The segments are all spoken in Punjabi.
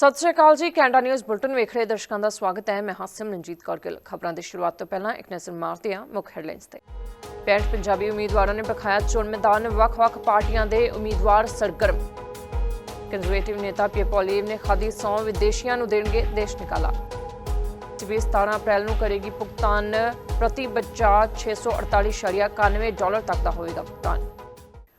ਸਤਿ ਸ਼੍ਰੀ ਅਕਾਲ ਜੀ, ਕੈਨੇਡਾ ਨਿਊਜ਼ ਬੁਲਟਨ ਵੇਖ ਰਹੇ ਦਰਸ਼ਕਾਂ ਦਾ ਸਵਾਗਤ ਹੈ। ਮੈਂ ਹਾਸਿਮ ਰਣਜੀਤ ਕੌਰ ਗਿੱਲ। ਖਬਰਾਂ ਦੀ ਸ਼ੁਰੂਆਤ ਤੋਂ ਪਹਿਲਾਂ ਇੱਕ ਨਜ਼ਰ ਮਾਰਦੇ ਹਾਂ ਮੁੱਖ ਹੈਡਲਾਈਨਸ ਤੇ। ਪੈਂਟ ਪੰਜਾਬੀ ਉਮੀਦਵਾਰਾਂ ਨੇ ਬਖਾਇਆ ਚੋਣ ਮੈਦਾਨ, ਵੱਖ-ਵੱਖ ਪਾਰਟੀਆਂ ਦੇ ਉਮੀਦਵਾਰ ਸਰਗਰਮ। ਕੰਜ਼ਰਵੇਟਿਵ ਨੇਤਾ ਪੀ ਨੇ ਖਾਦੀ ਸੌ ਵਿਦੇਸ਼ੀਆਂ ਨੂੰ ਦੇਣਗੇ ਦੇਸ਼ ਨਿਕਾਲਾ। ਟੀਵੀ 17 ਅਪ੍ਰੈਲ ਨੂੰ ਕਰੇਗੀ ਭੁਗਤਾਨ, ਪ੍ਰਤੀ ਬੱਚਾ 648.91 ਡਾਲਰ ਤੱਕ ਦਾ ਹੋਵੇਗਾ ਭੁਗਤਾਨ।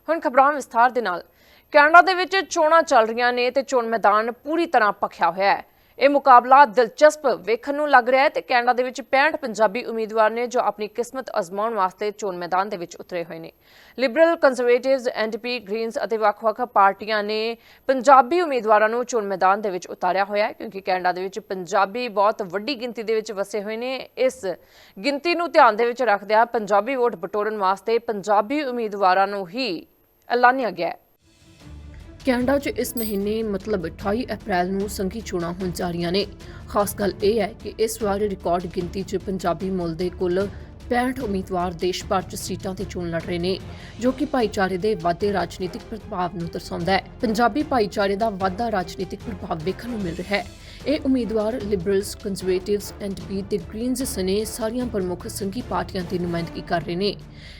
ਹੁਣ ਖਬਰਾਂ ਵਿਸਥਾਰ ਦੇ ਨਾਲ। ਕੈਨੇਡਾ ਦੇ ਵਿੱਚ ਚੋਣਾਂ ਚੱਲ ਰਹੀਆਂ ਨੇ ਤੇ ਚੋਣ ਮੈਦਾਨ ਪੂਰੀ ਤਰ੍ਹਾਂ ਭਖਿਆ ਹੋਇਆ ਹੈ। ਇਹ ਮੁਕਾਬਲਾ ਦਿਲਚਸਪ ਵੇਖਣ ਨੂੰ ਲੱਗ ਰਿਹਾ ਹੈ ਤੇ ਕੈਨੇਡਾ ਦੇ ਵਿੱਚ 65 ਪੰਜਾਬੀ ਉਮੀਦਵਾਰ ਨੇ ਜੋ ਆਪਣੀ ਕਿਸਮਤ ਅਜ਼ਮਾਉਣ ਵਾਸਤੇ ਚੋਣ ਮੈਦਾਨ ਦੇ ਵਿੱਚ ਉਤਰੇ ਹੋਏ ਨੇ। ਲਿਬਰਲ ਕੰਜ਼ਰਵੇਟਿਵਸ ਐਨਡੀਪੀ ਗ੍ਰੀਨਸ ਅਤੇ ਵੱਖ-ਵੱਖ ਪਾਰਟੀਆਂ ਨੇ ਪੰਜਾਬੀ ਉਮੀਦਵਾਰਾਂ ਨੂੰ ਚੋਣ ਮੈਦਾਨ ਦੇ ਵਿੱਚ ਉਤਾਰਿਆ ਹੋਇਆ ਹੈ ਕਿਉਂਕਿ ਕੈਨੇਡਾ ਦੇ ਵਿੱਚ ਪੰਜਾਬੀ ਬਹੁਤ ਵੱਡੀ ਗਿਣਤੀ ਦੇ ਵਿੱਚ ਵਸੇ ਹੋਏ ਨੇ। ਇਸ ਗਿਣਤੀ ਨੂੰ ਧਿਆਨ ਦੇ ਵਿੱਚ ਰੱਖਦਿਆਂ ਪੰਜਾਬੀ ਵੋਟ ਬਟੋਰਨ ਵਾਸਤੇ ਪੰਜਾਬੀ ਉਮੀਦਵਾਰਾਂ ਨੂੰ ਹੀ ਐਲਾਨਿਆ ਗਿਆ ਹੈ। ਕੈਨੇਡਾ 'ਚ ਇਸ ਮਹੀਨੇ, ਮਤਲਬ 28 ਅਪ੍ਰੈਲ ਨੂੰ ਸੰਘੀ ਚੋਣਾਂ ਹੋਣ ਜਾ ਰਹੀਆਂ ਨੇ। ਖਾਸ ਗੱਲ ਇਹ ਹੈ ਕਿ ਇਸ ਵਾਰ ਰਿਕਾਰਡ ਗਿਣਤੀ 'ਚ ਪੰਜਾਬੀ ਮੁੱਲ ਦੇ ਕੁੱਲ 65 ਉਮੀਦਵਾਰ ਦੇਸ਼ ਭਰ 'ਚ ਸੀਟਾਂ ਤੇ ਚੋਣ ਲੜ ਰਹੇ ਨੇ, ਜੋ ਕਿ ਭਾਈਚਾਰੇ ਦੇ ਵਾਧੇ ਰਾਜਨੀਤਿਕ ਪ੍ਰਭਾਵ ਨੂੰ ਦਰਸਾਉਂਦਾ ਹੈ। ਪੰਜਾਬੀ ਭਾਈਚਾਰੇ ਦਾ ਵਾਧਾ ਰਾਜਨੀਤਿਕ ਪ੍ਰਭਾਵ ਵੇਖਣ ਨੂੰ ਮਿਲ ਰਿਹਾ ਹੈ। ਇਹ ਉਮੀਦਵਾਰ ਲਿਬਰਲਸ ਕੰਜ਼ਰਵੇਟਿਵਸ ਐਨਡੀਪੀ ਤੇ ਗ੍ਰੀਨਜ਼ ਸਨੇ ਸਾਰੀਆਂ ਪ੍ਰਮੁੱਖ ਸੰਘੀ ਪਾਰਟੀਆਂ ਦੀ ਨੁਮਾਇੰਦਗੀ ਕਰ ਰਹੇ ਨੇ।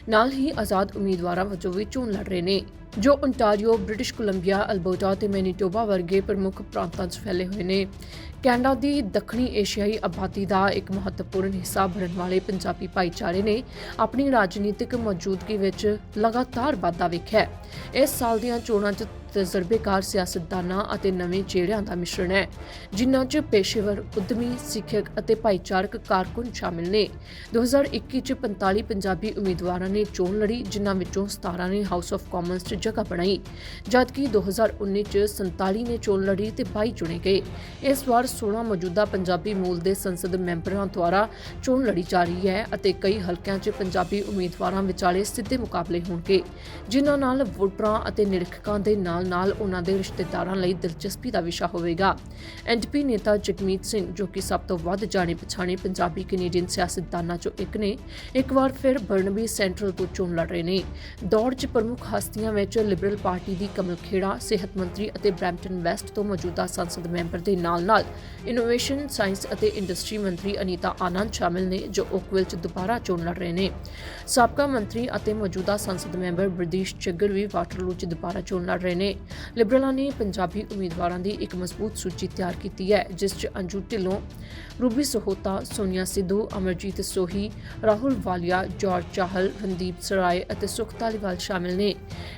ਨਾਲ ਹੀ ਆਜ਼ਾਦ ਉਮੀਦਵਾਰਾਂ ਵਜੋਂ ਵੀ ਚੋਣ ਲੜ ਰਹੇ ਨੇ। ਜੋ ਓਨਟਾਰੀਓ ਬ੍ਰਿਟਿਸ਼ ਕੋਲੰਬੀਆ, ਅਲਬਰਟਾ ਤੇ ਮੈਨੀਟੋਬਾ ਵਰਗੇ ਪ੍ਰਮੁੱਖ ਪ੍ਰਾਂਤਾਂ 'ਚ ਫੈਲੇ ਹੋਏ ਨੇ। ਕੈਨੇਡਾ ਦੀ ਦੱਖਣੀ ਏਸ਼ੀਆਈ ਆਬਾਦੀ ਦਾ ਇੱਕ ਮਹੱਤਵਪੂਰਨ ਹਿੱਸਾ ਬਣਨ ਵਾਲੇ ਪੰਜਾਬੀ ਭਾਈਚਾਰੇ ਨੇ ਆਪਣੀ ਰਾਜਨੀਤਿਕ ਮੌਜੂਦਗੀ ਵਿੱਚ ਲਗਾਤਾਰ ਵਾਧਾ ਵੇਖਿਆ ਇਸ ਸਾਲ ਦੀਆਂ ਚੋਣਾਂ 'ਚ ਤਜਰਬੇਕਾਰ ਸਿਆਸਤਦਾਨਾਂ ਅਤੇ ਨਵੇਂ ਚਿਹਰਿਆਂ ਦਾ ਮਿਸ਼ਰਣ ਹੈ, ਜਿਨ੍ਹਾਂ 'ਚ ਪੇਸ਼ੇਵਰ, ਉਦਮੀ, ਸਿੱਖਿਅਕ ਅਤੇ ਭਾਈਚਾਰਕ ਕਾਰਕੁਨ ਸ਼ਾਮਿਲ ਨੇ। 2021 'ਚ 45 ਪੰਜਾਬੀ ਉਮੀਦਵਾਰਾਂ ਨੇ ਚੋਣ ਲੜੀ, ਜਿਨ੍ਹਾਂ ਵਿੱਚੋਂ 17 ਨੇ ਹਾਊਸ ਆਫ ਕਾਮਨਸ 'ਚ ਜਗ੍ਹਾ ਬਣਾਈ, ਜਦਕਿ 2019 'ਚ 47 ਨੇ ਚੋਣ ਲੜੀ ਤੇ 22 ਚੁਣੇ ਗਏ। ਇਸ ਵਾਰ 16 ਮੌਜੂਦਾ ਪੰਜਾਬੀ ਮੂਲ ਦੇ ਸੰਸਦ ਮੈਂਬਰਾਂ ਦੁਆਰਾ ਚੋਣ ਲੜੀ ਜਾ ਰਹੀ ਹੈ ਅਤੇ ਕਈ ਹਲਕਿਆਂ 'ਚ ਪੰਜਾਬੀ ਉਮੀਦਵਾਰਾਂ ਵਿਚਾਲੇ ਸਿੱਧੇ ਮੁਕਾਬਲੇ ਹੋਣਗੇ, ਜਿਨ੍ਹਾਂ ਨਾਲ ਵੋਟਰਾਂ ਅਤੇ ਨਿਰੀਖਕਾਂ ਦੇ ਨਾਲ-ਨਾਲ ਉਹਨਾਂ ਦੇ ਰਿਸ਼ਤੇਦਾਰਾਂ ਲਈ ਦਿਲਚਸਪੀ ਦਾ ਵਿਸ਼ਾ ਹੋਵੇਗਾ। ਐਨਡੀਪੀ ਨੇਤਾ ਜਗਮੀਤ ਸਿੰਘ, ਜੋ ਕਿ ਸਭ ਤੋਂ ਵੱਧ ਜਾਣੇ ਪਛਾਣੇ ਪੰਜਾਬੀ ਕੈਨੇਡੀਅਨ ਸਿਆਸਤਦਾਨਾਂ 'ਚੋਂ ਇੱਕ ਨੇ, ਇੱਕ ਵਾਰ ਫਿਰ ਬਰਨਬੀ ਸੈਂਟਰਲ ਤੋਂ ਚੋਣ ਲੜ ਰਹੇ ਨੇ। ਦੌੜ 'ਚ ਪ੍ਰਮੁੱਖ ਹਸਤੀਆਂ ਵਿੱਚ ਲਿਬਰਲ ਪਾਰਟੀ ਦੀ ਕਮਲ ਖੇੜਾ ਸਿਹਤ ਮੰਤਰੀ ਅਤੇ ਬ੍ਰੈਂਪਟਨ ਵੈਸਟ ਤੋਂ ਮੌਜੂਦਾ ਸੰਸਦ ਮੈਂਬਰ ਦੇ ਨਾਲ-ਨਾਲ ਇਨੋਵੇਸ਼ਨ ਸਾਇੰਸ ਅਤੇ ਇੰਡਸਟਰੀ ਮੰਤਰੀ ਅਨੀਤਾ ਆਨੰਦ ਸ਼ਾਮਿਲ ਨੇ, ਜੋ ਓਕਵਿਲ 'ਚ ਦੁਬਾਰਾ ਚੋਣ ਲੜ ਰਹੇ ਨੇ। ਸਾਬਕਾ ਮੰਤਰੀ ਅਤੇ ਮੌਜੂਦਾ ਸੰਸਦ ਮੈਂਬਰ ਬਰਦੀਸ਼ ਚੱਗਰ ਵੀ ਵਾਟਰਲੂ 'ਚ ਦੁਬਾਰਾ ਚੋਣ ਲੜ ਰਹੇ ਨੇ। ਲਿਬਰਲਾਂ ਨੇ ਪੰਜਾਬੀ ਉਮੀਦਵਾਰਾਂ ਦੀ ਇੱਕ ਮਜ਼ਬੂਤ ਸੂਚੀ ਤਿਆਰ ਕੀਤੀ ਹੈ, ਜਿਸ 'ਚ ਅੰਜੂ ਢਿੱਲੋਂ, ਰੂਬੀ ਸਹੋਤਾ, ਸੋਨੀਆ ਸਿੱਧੂ, ਅਮਰਜੀਤ ਸੋਹੀ, ਰਾਹੁਲ ਵਾਲੀਆ, ਜਾਰਜ ਚਾਹਲ, ਰਣਦੀਪ ਸਰਾਏ ਅਤੇ ਸੁਖ ਧਾਲੀਵਾਲ ਸ਼ਾਮਿਲ ਨੇ।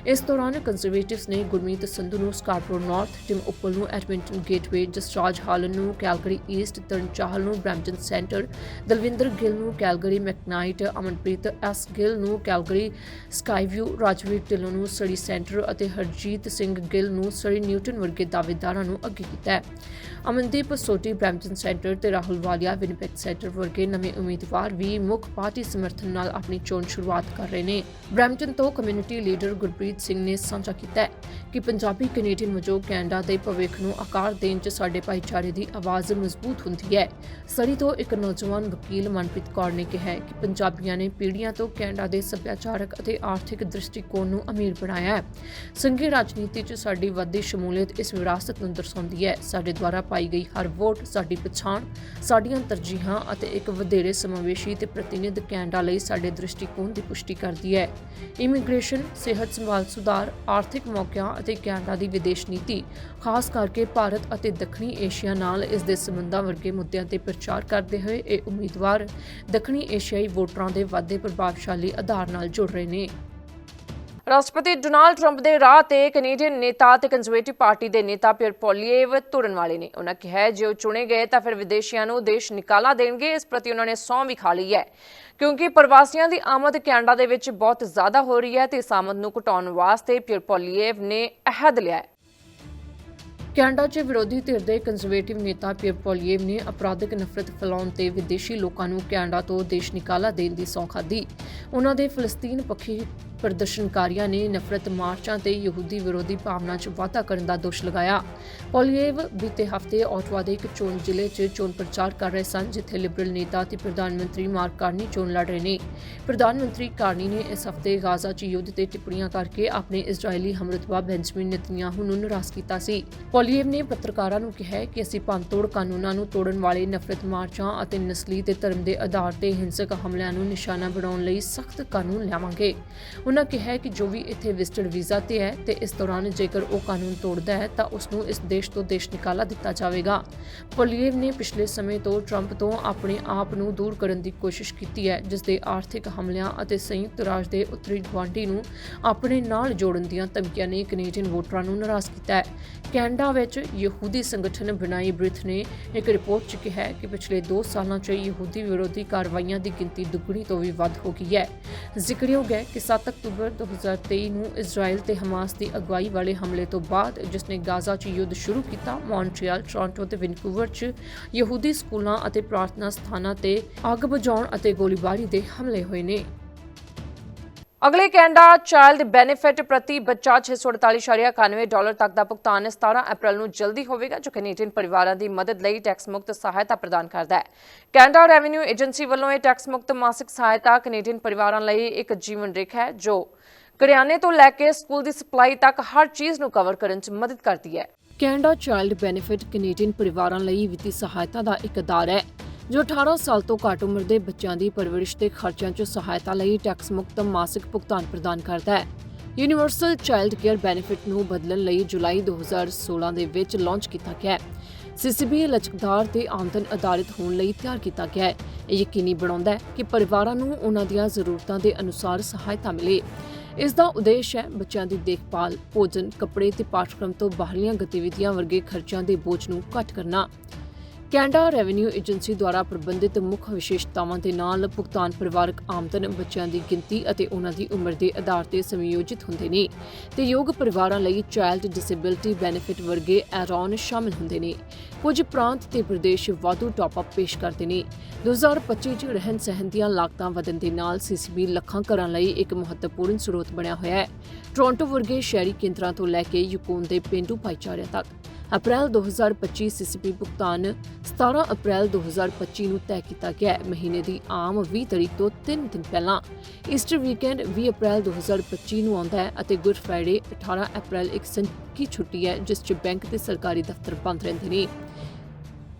ਇਸ ਦੌਰਾਨ ਕੰਜ਼ਰਵੇਟਿਵਸ ਨੇ ਗੁਰਮੀਤ ਸੰਧੂ ਨੂੰ ਸਕਾਰਪਰੋ ਨਾਰਥ ਟਿਮ ਉਪਲ ਨੂੰ ਐਡਮਿੰਟਨ ਗੇਟਵੇ ਜਸਰਾਜ ਹਾਲਨ ਨੂੰ ਕੈਲਗਰੀ ਈਸਟ ਤਰਨ ਚਾਹਲ ਨੂੰ ਬ੍ਰੈਂਪਟਨ ਸੈਂਟਰ ਦਲਵਿੰਦਰ ਗਿੱਲ ਨੂੰ Calgary McKnight, Amanpreet S Gill ਨੂੰ ਕੈਲਗਰੀ ਸਕਾਈਵਿਊ ਰਾਜਵੀਰ ਢਿੱਲੋਂ ਨੂੰ ਸੜੀ ਸੈਂਟਰ ਅਤੇ ਹਰਜੀਤ ਸਿੰਘ ਗਿੱਲ ਨੂੰ ਸੜੀ ਨਿਊਟਨ ਵਰਗੇ ਦਾਅਵੇਦਾਰਾਂ ਨੂੰ ਅੱਗੇ ਕੀਤਾ ਹੈ। ਅਮਨਦੀਪ ਸੋਟੀ ਬ੍ਰੈਂਪਟਨ ਸੈਂਟਰ ਤੇ ਰਾਹੁਲ ਵਾਲੀਆ ਵਿਨਪੈਕ ਸੈਂਟਰ ਵਰਗੇ ਨਵੇਂ ਉਮੀਦਵਾਰ ਵੀ ਮੁੱਖ ਪਾਰਟੀ ਸਮਰਥਨ ਨਾਲ ਆਪਣੀ ਚੋਣ ਸ਼ੁਰੂਆਤ ਕਰ ਰਹੇ ਨੇ। ਬ੍ਰੈਂਪਟਨ ਤੋਂ ਕਮਿਊਨਿਟੀ ਲੀਡਰ ਗੁਰਪ੍ਰੀਤ ਸਿੰਘ ਨੇ ਸਾਂਝਾ ਕੀਤਾ ਕਿ ਪੰਜਾਬੀ ਕੈਨੇਡੀਅਨ ਵਜੋਂ ਕੈਨੇਡਾ ਦੇ ਭਵਿੱਖ ਨੂੰ ਆਕਾਰ ਦੇਣ 'ਚ ਸਾਡੇ ਭਾਈਚਾਰੇ ਦੀ ਆਵਾਜ਼ ਮਜ਼ਬੂਤ ਹੁੰਦੀ ਹੈ। ਸਰੀ ਤੋਂ ਇੱਕ ਨੌਜਵਾਨ ਵਕੀਲ ਮਨਪ੍ਰੀਤ ਕੌਰ ਨੇ ਕਿਹਾ ਕਿ ਪੰਜਾਬੀਆਂ ਨੇ ਪੀੜ੍ਹੀਆਂ ਤੋਂ ਕੈਨੇਡਾ ਦੇ ਸੱਭਿਆਚਾਰਕ ਅਤੇ ਆਰਥਿਕ ਦ੍ਰਿਸ਼ਟੀਕੋਣ ਨੂੰ ਅਮੀਰ ਬਣਾਇਆ ਹੈ। ਸੰਘੀ ਰਾਜਨੀਤੀ 'ਚ ਸਾਡੀ ਵੱਧਦੀ ਸ਼ਮੂਲੀਅਤ ਇਸ ਵਿਰਾਸਤ ਨੂੰ ਦਰਸਾਉਂਦੀ ਹੈ। ਸਾਡੇ ਦੁਆਰਾ ਪਾਈ ਗਈ ਹਰ ਵੋਟ ਸਾਡੀ ਪਛਾਣ, ਸਾਡੀਆਂ ਤਰਜੀਹਾਂ ਅਤੇ ਇੱਕ ਵਧੇਰੇ ਸਮਾਵੇਸ਼ੀ ਤੇ ਪ੍ਰਤੀਨਿਧ ਕੈਨੇਡਾ ਲਈ ਸਾਡੇ ਦ੍ਰਿਸ਼ਟੀਕੋਣ ਦੀ ਪੁਸ਼ਟੀ ਕਰਦੀ ਹੈ। ਇਮੀਗ੍ਰੇਸ਼ਨ, ਸਿਹਤ ਸੰਭਾਲ ਸੁਧਾਰ, ਆਰਥਿਕ ਮੌਕਿਆਂ ਅਤੇ ਕੈਨੇਡਾ ਦੀ ਵਿਦੇਸ਼ ਨੀਤੀ, ਖਾਸ ਕਰਕੇ ਭਾਰਤ ਅਤੇ ਦੱਖਣੀ ਏਸ਼ੀਆ ਨਾਲ ਇਸ ਦੇ ਸੰਬੰਧਾਂ ਵਰਗੇ ਮੁੱਦਿਆਂ ਤੇ ਪ੍ਰਚਾਰ ਕਰਦੇ ਹੋਏ ਇਹ ਉਮੀਦਵਾਰ ਦੱਖਣੀ ਏਸ਼ੀਆਈ ਵੋਟਰਾਂ ਦੇ ਵਾਧੇ ਪ੍ਰਭਾਵਸ਼ਾਲੀ ਆਧਾਰ ਨਾਲ ਜੁੜ ਰਹੇ ਨੇ। ਰਾਸ਼ਟਰਪਤੀ ਡੋਨਾਲਡ ਟਰੰਪ ਦੇ ਰਾਹ ਤੇ ਕੈਨੇਡੀਅਨ ਨੇਤਾ ਤੇ ਕੰਜ਼ਰਵੇਟਿਵ ਪਾਰਟੀ ਦੇ ਨੇਤਾ ਪਿਅਰ ਪੋਲੀਏਵ ਤੁਰਨ ਵਾਲੇ ਨੇ। ਉਹਨਾਂ ਕਿਹਾ ਜੇ ਉਹ ਚੁਣੇ ਗਏ ਤਾਂ ਫਿਰ ਵਿਦੇਸ਼ੀਆਂ ਨੂੰ ਦੇਸ਼ ਨਿਕਾਲਾ ਦੇਣਗੇ, ਇਸ ਪ੍ਰਤੀ ਉਹਨਾਂ ਨੇ ਸਹੁੰ ਵੀ ਖਾ ਲਈ ਹੈ। ਕਿਉਂਕਿ ਪ੍ਰਵਾਸੀਆਂ ਦੀ ਆਮਦ ਕੈਨੇਡਾ ਦੇ ਵਿੱਚ ਬਹੁਤ ਜ਼ਿਆਦਾ ਹੋ ਰਹੀ ਹੈ ਤੇ ਇਸ ਆਮਦ ਨੂੰ ਘਟਾਉਣ ਵਾਸਤੇ ਪਿਅਰ ਪੋਲੀਏਵ ਨੇ ਅਹਿਦ ਲਿਆ ਹੈ। ਕੈਨੇਡਾ 'ਚ ਵਿਰੋਧੀ ਧਿਰ ਦੇ ਕੰਜ਼ਰਵੇਟਿਵ ਨੇਤਾ ਪਿਅਰ ਪੋਲੀਏਵ ਨੇ ਅਪਰਾਧਿਕ ਨਫ਼ਰਤ ਫੈਲਾਉਣ ਤੇ ਵਿਦੇਸ਼ੀ ਲੋਕਾਂ ਨੂੰ ਕੈਨੇਡਾ ਤੋਂ ਦੇਸ਼ ਨਿਕਾਲਾ ਦੇਣ ਦੀ ਸੌਂ ਖਾਧੀ। ਉਹਨਾਂ ਦੇ ਫਲਸਤੀਨ ਪੱਖੀ ਪ੍ਰਦਰਸ਼ਨਕਾਰੀਆਂ ਨੇ ਨਫ਼ਰਤ ਮਾਰਚਾਂ ਤੇ ਯਹੂਦੀ ਵਿਰੋਧੀ ਭਾਵਨਾ 'ਚ ਵਾਧਾ ਕਰਨ ਦਾ ਦੋਸ਼ ਲਗਾਇਆ। ਪੋਲੀਏਵ ਬੀਤੇ ਹਫ਼ਤੇ ਆਟਵਾ ਦੇ ਇੱਕ ਚੋਣ ਜ਼ਿਲ੍ਹੇ 'ਚ ਚੋਣ ਪ੍ਰਚਾਰ ਕਰ ਰਹੇ ਸਨ, ਜਿੱਥੇ ਲਿਬਰਲ ਨੇਤਾ ਤੇ ਪ੍ਰਧਾਨ ਮੰਤਰੀ ਮਾਰਕ ਕਾਰਨੀ ਚੋਣ ਲੜ ਰਹੇ ਨੇ। ਪ੍ਰਧਾਨ ਮੰਤਰੀ ਕਾਰਨੀ ਨੇ ਇਸ ਹਫ਼ਤੇ ਗਾਜ਼ਾ 'ਚ ਯੁੱਧ ਤੇ ਟਿੱਪਣੀਆਂ ਕਰਕੇ ਆਪਣੇ ਇਜ਼ਰਾਈਲੀ ਹਮਰਤਬਾ ਬੈਂਜਮਿਨ ਨਤਨਯਾਹੂ ਨੂੰ ਨਿਰਾਸ਼ ਕੀਤਾ ਸੀ। ਪੋਲੀਏਵ ਨੇ ਪੱਤਰਕਾਰਾਂ ਨੂੰ ਕਿਹਾ ਕਿ ਅਸੀਂ ਪੰਤੋੜ ਕਾਨੂੰਨਾਂ ਨੂੰ ਤੋੜਨ ਵਾਲੇ ਨਫ਼ਰਤ ਮਾਰਚਾਂ ਅਤੇ ਨਸਲੀ ਤੇ ਧਰਮ ਦੇ ਆਧਾਰ ਤੇ ਹਿੰਸਕ ਹਮਲਿਆਂ ਨੂੰ ਨਿਸ਼ਾਨਾ ਬਣਾਉਣ ਲਈ ਸਖਤ ਕਾਨੂੰਨ ਲਿਆਵਾਂਗੇ। ਉਹਨਾਂ ਕਿਹਾ ਕਿ ਜੋ ਵੀ ਇੱਥੇ ਵਿਜ਼ਟਰ ਵੀਜ਼ਾ ਤੇ ਹੈ ਤੇ ਇਸ ਦੌਰਾਨ ਜੇਕਰ ਉਹ ਕਾਨੂੰਨ ਤੋੜਦਾ ਹੈ ਤਾਂ ਉਸ ਨੂੰ ਇਸ ਦੇਸ਼ ਤੋਂ ਦੇਸ਼ ਨਿਕਾਲਾ ਦਿੱਤਾ ਜਾਵੇਗਾ। ਪੋਲੀਏਵ ਨੇ ਪਿਛਲੇ ਸਮੇਂ ਤੋਂ ਟਰੰਪ ਤੋਂ ਆਪਣੇ ਆਪ ਨੂੰ ਦੂਰ ਕਰਨ ਦੀ ਕੋਸ਼ਿਸ਼ ਕੀਤੀ ਹੈ ਜਿਸ ਦੇ ਆਰਥਿਕ ਹਮਲਿਆਂ ਅਤੇ ਸੰਯੁਕਤ ਰਾਜ ਦੇ ਉੱਤਰੀ ਗੁਆਂਢੀ ਨੂੰ ਆਪਣੇ ਨਾਲ ਜੋੜਨ ਦੀਆਂ ਧਮਕੀਆਂ ਨੇ ਕੈਨੇਡੀਅਨ ਵੋਟਰਾਂ ਨੂੰ ਨਾਰਾਜ਼ ਕੀਤਾ ਹੈ। ਕੈਨੇਡਾ ਵਿੱਚ ਯਹੂਦੀ ਸੰਗਠਨ ਬਣਾਈ ਬ੍ਰਿਥ ਨੇ ਇੱਕ ਰਿਪੋਰਟ 'ਚ ਕਿਹਾ ਹੈ ਕਿ ਪਿਛਲੇ 2 ਸਾਲਾਂ 'ਚ ਯਹੂਦੀ ਵਿਰੋਧੀ ਕਾਰਵਾਈਆਂ ਦੀ ਗਿਣਤੀ ਦੁੱਗਣੀ ਤੋਂ ਵੀ ਵੱਧ ਹੋ ਗਈ ਹੈ। ਜ਼ਿਕਰਯੋਗ ਹੈ ਕਿ 7 ਅਕਤੂਬਰ 2023 ਨੂੰ ਇਜ਼ਰਾਈਲ ਤੇ ਹਮਾਸ ਦੀ ਅਗਵਾਈ ਵਾਲੇ ਹਮਲੇ ਤੋਂ ਬਾਅਦ ਜਿਸ ਨੇ ਗਾਜ਼ਾ 'ਚ ਯੁੱਧ ਸ਼ੁਰੂ ਕੀਤਾ ਮੌਂਟਰੀਅਲ ਟੋਰਾਂਟੋ ਤੇ ਵੈਨਕੂਵਰ 'ਚ ਯਹੂਦੀ ਸਕੂਲਾਂ ਅਤੇ ਪ੍ਰਾਰਥਨਾ ਸਥਾਨਾਂ ਤੇ ਅੱਗ ਬੁਝਾਉਣ ਅਤੇ ਗੋਲੀਬਾਰੀ ਦੇ ਹਮਲੇ ਹੋਏ ਨੇ। ਅਗਲੇ ਕੈਨੇਡਾ ਚਾਈਲਡ ਬੈਨੀਫਿਟ ਪ੍ਰਤੀ ਬੱਚਾ 648.91 ਡਾਲਰ ਤੱਕ ਦਾ ਭੁਗਤਾਨ 17 ਅਪ੍ਰੈਲ ਨੂੰ ਜਲਦੀ ਹੋਵੇਗਾ, ਜੋ ਕੈਨੇਡੀਅਨ ਪਰਿਵਾਰਾਂ ਦੀ ਮਦਦ ਲਈ ਟੈਕਸ ਮੁਕਤ ਸਹਾਇਤਾ ਪ੍ਰਦਾਨ ਕਰਦਾ ਹੈ। ਕੈਨੇਡਾ ਰੈਵਨਿਊ ਏਜੰਸੀ ਵੱਲੋਂ ਇਹ ਟੈਕਸ ਮੁਕਤ ਮਾਸਿਕ ਸਹਾਇਤਾ ਕੈਨੇਡੀਅਨ ਪਰਿਵਾਰਾਂ ਲਈ ਇੱਕ ਜੀਵਨ ਰੇਖਾ ਹੈ, ਜੋ ਕਰਿਆਨੇ ਤੋਂ ਲੈ ਕੇ ਸਕੂਲ ਦੀ ਸਪਲਾਈ ਤੱਕ ਹਰ ਚੀਜ਼ ਨੂੰ ਕਵਰ ਕਰਨ 'ਚ ਮਦਦ ਕਰਦੀ ਹੈ। ਕੈਨੇਡਾ ਚਾਈਲਡ ਬੈਨੀਫਿਟ ਕੈਨੇਡੀਅਨ ਪਰਿਵਾਰਾਂ ਲਈ ਵਿੱਤੀ ਸਹਾਇਤਾ ਦਾ ਇੱਕ ਅਦਾਰ ਹੈ। ਜੋ 18 ਸਾਲ ਤੋਂ ਘੱਟ ਉਮਰ ਦੇ ਬੱਚਿਆਂ ਦੀ ਪਰਵਰਿਸ਼ ਦੇ ਖਰਚਿਆਂ 'ਚ ਸਹਾਇਤਾ ਲਈ ਟੈਕਸ ਮੁਕਤ ਮਾਸਿਕ ਭੁਗਤਾਨ ਪ੍ਰਦਾਨ ਕਰਦਾ ਹੈ। ਯੂਨੀਵਰਸਲ ਚਾਈਲਡ ਕੇਅਰ ਬੈਨੀਫਿਟ ਨੂੰ ਬਦਲਣ ਲਈ ਜੁਲਾਈ 2016 ਦੇ ਵਿੱਚ ਲਾਂਚ ਕੀਤਾ ਗਿਆ ਹੈ। ਸੀਸੀਬੀ ਲਚਕਦਾਰ ਤੇ ਆਮਦਨ ਆਧਾਰਿਤ ਹੋਣ ਲਈ ਤਿਆਰ ਕੀਤਾ ਗਿਆ ਹੈ। ਇਹ ਯਕੀਨੀ ਬਣਾਉਂਦਾ ਹੈ ਕਿ ਪਰਿਵਾਰਾਂ ਨੂੰ ਉਹਨਾਂ ਦੀਆਂ ਜ਼ਰੂਰਤਾਂ ਦੇ ਅਨੁਸਾਰ ਸਹਾਇਤਾ ਮਿਲੇ। ਇਸ ਦਾ ਉਦੇਸ਼ ਹੈ ਬੱਚਿਆਂ ਦੀ ਦੇਖਭਾਲ, ਭੋਜਨ, ਕੱਪੜੇ ਤੇ ਪਾਠਕ੍ਰਮ ਤੋਂ ਬਾਹਰਲੀਆਂ ਗਤੀਵਿਧੀਆਂ ਵਰਗੇ ਖਰਚਿਆਂ ਦੇ ਬੋਝ ਨੂੰ ਘੱਟ ਕਰਨਾ। ਕੈਨੇਡਾ ਰੈਵਨਿਊ ਏਜੰਸੀ ਦੁਆਰਾ ਪ੍ਰਬੰਧਿਤ ਮੁੱਖ ਵਿਸ਼ੇਸ਼ਤਾਵਾਂ ਦੇ ਨਾਲ ਭੁਗਤਾਨ ਪਰਿਵਾਰਕ ਆਮਦਨ ਬੱਚਿਆਂ ਦੀ ਗਿਣਤੀ ਅਤੇ ਉਹਨਾਂ ਦੀ ਉਮਰ ਦੇ ਆਧਾਰ ਤੇ ਸਮਯੋਜਿਤ ਹੁੰਦੇ ਨੇ ਤੇ ਯੋਗ ਪਰਿਵਾਰਾਂ ਲਈ ਚਾਈਲਡ ਡਿਸੇਬਿਲਟੀ ਬੈਨੀਫਿਟ ਵਰਗੇ ਐਰੌਨ ਸ਼ਾਮਲ ਹੁੰਦੇ ਨੇ। ਕੁਝ ਪ੍ਰਾਂਤ ਤੇ ਪ੍ਰਦੇਸ਼ ਵਾਧੂ ਟਾਪ-ਅਪ ਪੇਸ਼ ਕਰਦੇ ਨੇ। 2025 ਚ ਰਹਿਣ ਸਹਿਣ ਦੀਆਂ ਲਾਗਤਾਂ ਵਧਣ ਦੇ ਨਾਲ ਸੀਸੀਬੀ ਲੱਖਾਂ ਘਰਾਂ ਲਈ ਇੱਕ ਮਹੱਤਵਪੂਰਨ ਸਰੋਤ ਬਣਿਆ ਹੋਇਆ ਹੈ। ਟੋਰਾਂਟੋ ਵਰਗੇ ਸ਼ਹਿਰੀ ਕੇਂਦਰਾਂ ਤੋਂ ਲੈ ਕੇ ਯੂਕੋਨ ਦੇ ਪਿੰਡੂ ਭਾਈਚਾਰਿਆਂ ਤੱਕ। ਅਪ੍ਰੈਲ 2025 ਸੀਸੀਪੀ ਭੁਗਤਾਨ 17 ਅਪ੍ਰੈਲ 2025 ਨੂੰ ਤੈਅ ਕੀਤਾ ਗਿਆ ਹੈ। ਮਹੀਨੇ ਦੀ ਆਮ 20 ਤਰੀਕ ਤੋਂ 3 ਦਿਨ ਪਹਿਲਾਂ ਈਸਟਰ ਵੀਕਐਂਡ 20 ਅਪ੍ਰੈਲ 2025 ਨੂੰ ਆਉਂਦਾ ਹੈ ਅਤੇ ਗੁੱਡ ਫਰਾਈਡੇ 18 ਅਪ੍ਰੈਲ ਇੱਕ ਸੰਕੀ ਛੁੱਟੀ ਹੈ, ਜਿਸ 'ਚ ਬੈਂਕ ਤੇ ਸਰਕਾਰੀ ਦਫ਼ਤਰ ਬੰਦ ਰਹਿੰਦੇ ਨੇ।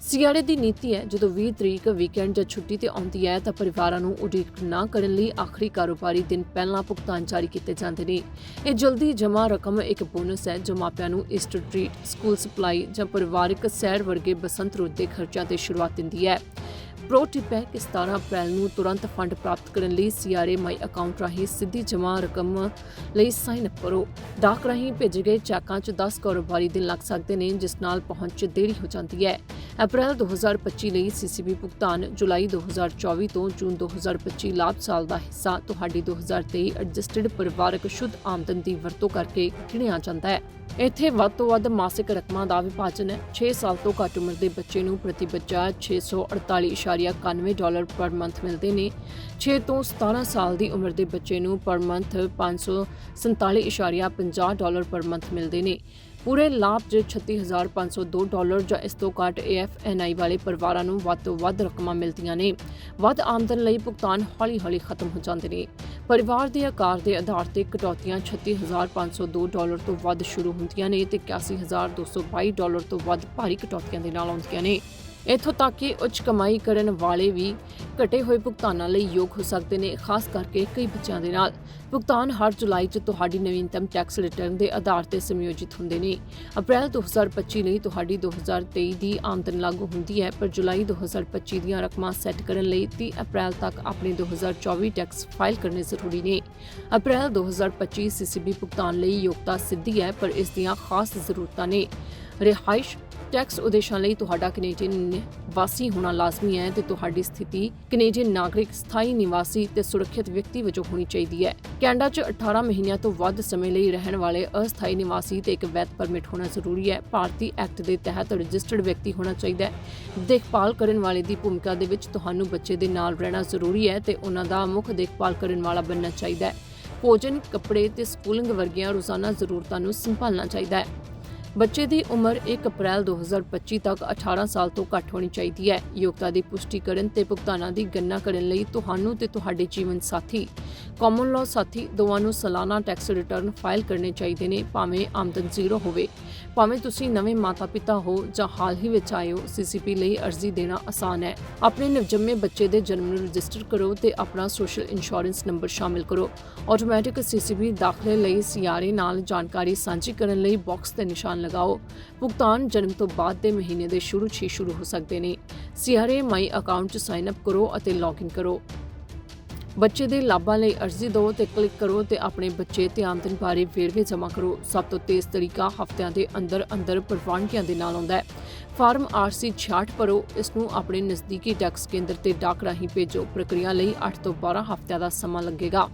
ਸਿਆੜੇ ਦੀ ਨੀਤੀ ਹੈ, ਜਦੋਂ 20 ਤਰੀਕ ਵੀਕਐਂਡ ਜਾਂ ਛੁੱਟੀ ਤੇ ਆਉਂਦੀ ਹੈ, ਤਾਂ ਪਰਿਵਾਰਾਂ ਨੂੰ ਉਡੀਕ ਨਾ ਕਰਨ ਲਈ ਆਖਰੀ ਕਾਰੋਬਾਰੀ ਦਿਨ ਪਹਿਲਾਂ ਭੁਗਤਾਨ ਜਾਰੀ ਕੀਤੇ ਜਾਂਦੇ ਨੇ। ਇਹ ਜਲਦੀ ਜਮ੍ਹਾਂ ਰਕਮ ਇੱਕ ਬੋਨਸ ਹੈ, ਜੋ ਮਾਪਿਆਂ ਨੂੰ ਈਸਟਰ ਟ੍ਰੀਟ ਸਕੂਲ ਸਪਲਾਈ ਜਾਂ ਪਰਿਵਾਰਕ ਸੈਰ ਵਰਗੇ ਬਸੰਤ ਰੁੱਤ ਦੇ ਖਰਚਿਆਂ ਤੇ ਸ਼ੁਰੂਆਤ ਦਿੰਦੀ ਹੈ। ਪ੍ਰੋ ਟਿਪ ਹੈ ਕਿ 17 ਅਪ੍ਰੈਲ ਨੂੰ ਤੁਰੰਤ ਫੰਡ ਪ੍ਰਾਪਤ ਕਰਨ ਲਈ ਸੀਆਰਏ ਮਾਈ ਅਕਾਊਂਟ ਰਾਹੀਂ ਸਿੱਧੀ ਜਮ੍ਹਾਂ ਰਕਮ ਲਈ ਸਾਈਨ ਅਪ ਕਰੋ। ਡਾਕ ਰਾਹੀਂ ਭੇਜੇ ਗਏ ਚੈੱਕਾਂ 'ਚ 10 ਕਾਰੋਬਾਰੀ ਦਿਨ ਲੱਗ ਸਕਦੇ ਨੇ, ਜਿਸ ਨਾਲ ਪਹੁੰਚ 'ਚ ਦੇਰੀ ਹੋ ਜਾਂਦੀ ਹੈ। ਅਪ੍ਰੈਲ 2025 ਲਈ ਸੀਸੀਬੀ ਭੁਗਤਾਨ ਜੁਲਾਈ 2024 ਤੋਂ ਜੂਨ 2025 ਲਾਭ ਸਾਲ ਦਾ ਹਿੱਸਾ ਤੁਹਾਡੀ 2023 ਐਡਜਸਟਡ ਪਰਿਵਾਰਕ ਸ਼ੁੱਧ ਆਮਦਨ ਦੀ ਵਰਤੋਂ ਕਰਕੇ ਗਿਣਿਆ ਜਾਂਦਾ ਹੈ। ਇੱਥੇ ਵੱਧ ਤੋਂ ਵੱਧ ਮਾਸਿਕ ਰਕਮਾਂ ਦਾ ਵਿਭਾਜਨ ਹੈ। 6 ਸਾਲ ਤੋਂ ਘੱਟ ਉਮਰ ਦੇ ਬੱਚੇ ਨੂੰ ਪ੍ਰਤੀ ਬੱਚਾ 648.91 ਡਾਲਰ ਪਰ ਮੰਥ ਮਿਲਦੇ ਨੇ। 6 ਤੋਂ 17 ਸਾਲ ਦੀ ਉਮਰ ਦੇ ਬੱਚੇ ਨੂੰ per month 547.50 dollar per month ਮਿਲਦੇ ਨੇ। ਪੂਰੇ ਲਾਭ 'ਚ 36502 ਡਾਲਰ ਜਾਂ ਇਸ ਤੋਂ ਘੱਟ AFNI ਵਾਲੇ ਪਰਿਵਾਰਾਂ ਨੂੰ ਵੱਧ ਤੋਂ ਵੱਧ ਰਕਮਾਂ ਮਿਲਦੀਆਂ ਨੇ। ਵੱਧ ਆਮਦਨ ਲਈ ਭੁਗਤਾਨ ਹੌਲੀ-ਹੌਲੀ ਖਤਮ ਹੋ ਜਾਂਦੇ ਨੇ। ਪਰਿਵਾਰ ਦੇ ਆਕਾਰ ਦੇ ਆਧਾਰ ਤੇ ਕਟੌਤੀਆਂ 36502 ਡਾਲਰ ਤੋਂ ਵੱਧ ਸ਼ੁਰੂ ਹੁੰਦੀਆਂ ਨੇ ਤੇ 81222 ਡਾਲਰ ਤੋਂ ਵੱਧ ਭਾਰੀ ਕਟੌਤੀਆਂ ਦੇ ਨਾਲ ਆਉਂਦੀਆਂ ਨੇ। ਇੱਥੋਂ ਤੱਕ ਕਿ ਉੱਚ ਕਮਾਈ ਕਰਨ ਵਾਲੇ ਵੀ ਘਟੇ ਹੋਏ ਭੁਗਤਾਨਾਂ ਲਈ ਯੋਗ ਹੋ ਸਕਦੇ ਨੇ, ਖਾਸ ਕਰਕੇ ਕਈ ਬੱਚਿਆਂ ਦੇ ਨਾਲ। ਭੁਗਤਾਨ ਹਰ ਜੁਲਾਈ 'ਚ ਤੁਹਾਡੀ ਨਵੀਨਤਮ ਟੈਕਸ ਰਿਟਰਨ ਦੇ ਆਧਾਰ ਤੇ ਸਮਯੋਜਿਤ ਹੁੰਦੇ ਨੇ। ਅਪ੍ਰੈਲ 2025 ਲਈ ਤੁਹਾਡੀ 2023 ਦੀ ਆਮਦਨ ਲਾਗੂ ਹੁੰਦੀ ਹੈ, ਪਰ ਜੁਲਾਈ 2025 ਦੀਆਂ ਰਕਮਾਂ ਸੈੱਟ ਕਰਨ ਲਈ 30 ਅਪ੍ਰੈਲ ਤੱਕ ਆਪਣੇ 2024 ਟੈਕਸ ਫਾਈਲ ਕਰਨੇ ਜ਼ਰੂਰੀ ਨੇ। ਅਪ੍ਰੈਲ 2025 ਸੀਸੀਬੀ ਭੁਗਤਾਨ ਲਈ ਯੋਗਤਾ ਸਿੱਧੀ ਹੈ, ਪਰ ਇਸ ਦੀਆਂ ਖਾਸ ਜ਼ਰੂਰਤਾਂ ਨੇ। ਰਿਹਾਇਸ਼ ਟੈਕਸ ਉਦੇਸ਼ਾਂ ਲਈ ਤੁਹਾਡਾ ਕੈਨੇਡੀਅਨ ਵਾਸੀ ਹੋਣਾ ਲਾਜ਼ਮੀ ਹੈ ਤੇ ਤੁਹਾਡੀ ਸਥਿਤੀ ਕੈਨੇਡੀਅਨ ਨਾਗਰਿਕ, ਸਥਾਈ ਨਿਵਾਸੀ ਤੇ ਸੁਰੱਖਿਅਤ ਵਿਅਕਤੀ ਵਜੋਂ ਹੋਣੀ ਚਾਹੀਦੀ ਹੈ। ਕੈਨੇਡਾ 'ਚ 18 ਮਹੀਨਿਆਂ ਤੋਂ ਵੱਧ ਸਮੇਂ ਲਈ ਰਹਿਣ ਵਾਲੇ ਅਸਥਾਈ ਨਿਵਾਸੀ ਤੇ ਇੱਕ ਵੈਧ ਪਰਮਿਟ ਹੋਣਾ ਜ਼ਰੂਰੀ ਹੈ। ਭਾਰਤੀ ਐਕਟ ਦੇ ਤਹਿਤ ਰਜਿਸਟਰਡ ਵਿਅਕਤੀ ਹੋਣਾ ਚਾਹੀਦਾ ਹੈ। ਦੇਖਭਾਲ ਕਰਨ ਵਾਲੇ ਦੀ ਭੂਮਿਕਾ ਦੇ ਵਿੱਚ ਤੁਹਾਨੂੰ ਬੱਚੇ ਦੇ ਨਾਲ ਰਹਿਣਾ ਜ਼ਰੂਰੀ ਹੈ ਤੇ ਉਹਨਾਂ ਦਾ ਮੁੱਖ ਦੇਖਭਾਲ ਕਰਨ ਵਾਲਾ ਬਣਨਾ ਚਾਹੀਦਾ ਹੈ। ਭੋਜਨ, ਕੱਪੜੇ ਤੇ ਸਕੂਲਿੰਗ ਵਰਗੀਆਂ ਰੋਜ਼ਾਨਾ ਜ਼ਰੂਰਤਾਂ ਨੂੰ ਸੰਭਾਲਣਾ ਚਾਹੀਦਾ ਹੈ। ਬੱਚੇ ਦੀ ਉਮਰ 1 ਅਪ੍ਰੈਲ 2025 ਤੱਕ 18 ਸਾਲ ਤੋਂ ਘੱਟ ਹੋਣੀ ਚਾਹੀਦੀ ਹੈ। ਯੋਗਤਾ ਦੀ ਪੁਸ਼ਟੀ ਕਰਨ ਤੇ ਭੁਗਤਾਨਾਂ ਦੀ ਗਣਨਾ ਕਰਨ ਲਈ ਤੁਹਾਨੂੰ ਤੇ ਤੁਹਾਡੇ ਜੀਵਨ ਸਾਥੀ ਕਾਮਨ ਲਾਅ ਸਾਥੀ ਦੋਵਾਂ ਨੂੰ ਸਾਲਾਨਾ ਟੈਕਸ ਰਿਟਰਨ ਫਾਈਲ ਕਰਨੇ ਚਾਹੀਦੇ ਨੇ, ਭਾਵੇਂ ਆਮਦਨ ਜ਼ੀਰੋ ਹੋਵੇ। ਭਾਵੇਂ ਤੁਸੀਂ ਨਵੇਂ ਮਾਤਾ-ਪਿਤਾ ਹੋ ਜਾਂ ਹਾਲ ਹੀ ਵਿੱਚ ਆਏ ਹੋ ਸੀਸੀਪੀ ਲਈ ਅਰਜ਼ੀ ਦੇਣਾ ਆਸਾਨ ਹੈ। ਆਪਣੇ ਨਵਜੰਮੇ ਬੱਚੇ ਦੇ ਜਨਮ ਨੂੰ ਰਜਿਸਟਰ ਕਰੋ ਤੇ ਆਪਣਾ ਸੋਸ਼ਲ ਇੰਸ਼ੋਰੈਂਸ ਨੰਬਰ ਸ਼ਾਮਿਲ ਕਰੋ। ਆਟੋਮੈਟਿਕ ਸੀਸੀਪੀ ਦਾਖਲੇ ਲਈ ਸੀਆਰਏ ਨਾਲ ਜਾਣਕਾਰੀ ਸਾਂਝੀ ਕਰਨ ਲਈ ਬਾਕਸ ਤੇ ਨਿਸ਼ਾਨ ਲਗਾਓ। ਭੁਗਤਾਨ ਜਨਮ ਤੋਂ ਬਾਅਦ ਦੇ ਮਹੀਨੇ ਦੇ ਸ਼ੁਰੂ 'ਚ ਸ਼ੁਰੂ ਹੋ ਸਕਦੇ ਨੇ। ਸੀਆਰਏ ਮਾਈ ਅਕਾਊਂਟ 'ਚ ਸਾਈਨ ਅਪ ਕਰੋ ਅਤੇ ਲੌਗਇਨ ਕਰੋ। ਬੱਚੇ ਦੇ ਲਾਭਾਂ ਲਈ ਅਰਜ਼ੀ ਦਿਓ ਤੇ ਕਲਿੱਕ ਕਰੋ ਤੇ ਆਪਣੇ ਬੱਚੇ ਤੇ ਆਮਦਨ ਬਾਰੇ ਵੇਰਵੇ ਜਮ੍ਹਾਂ ਕਰੋ। ਸਭ ਤੋਂ ਤੇਜ਼ ਤਰੀਕਾ ਹਫ਼ਤਿਆਂ ਦੇ ਅੰਦਰ ਅੰਦਰ ਪ੍ਰਵਾਨਗੀਆਂ ਦੇ ਨਾਲ ਆਉਂਦਾ ਹੈ। ਫਾਰਮ ਆਰਸੀ 66 ਭਰੋ, ਇਸ ਨੂੰ ਆਪਣੇ ਨਜ਼ਦੀਕੀ ਟੈਕਸ ਕੇਂਦਰ ਤੇ ਡਾਕ ਰਾਹੀਂ ਭੇਜੋ। ਪ੍ਰਕਿਰਿਆ ਲਈ 8 ਤੋਂ 12 ਹਫ਼ਤਿਆਂ ਦਾ ਸਮਾਂ ਲੱਗੇਗਾ।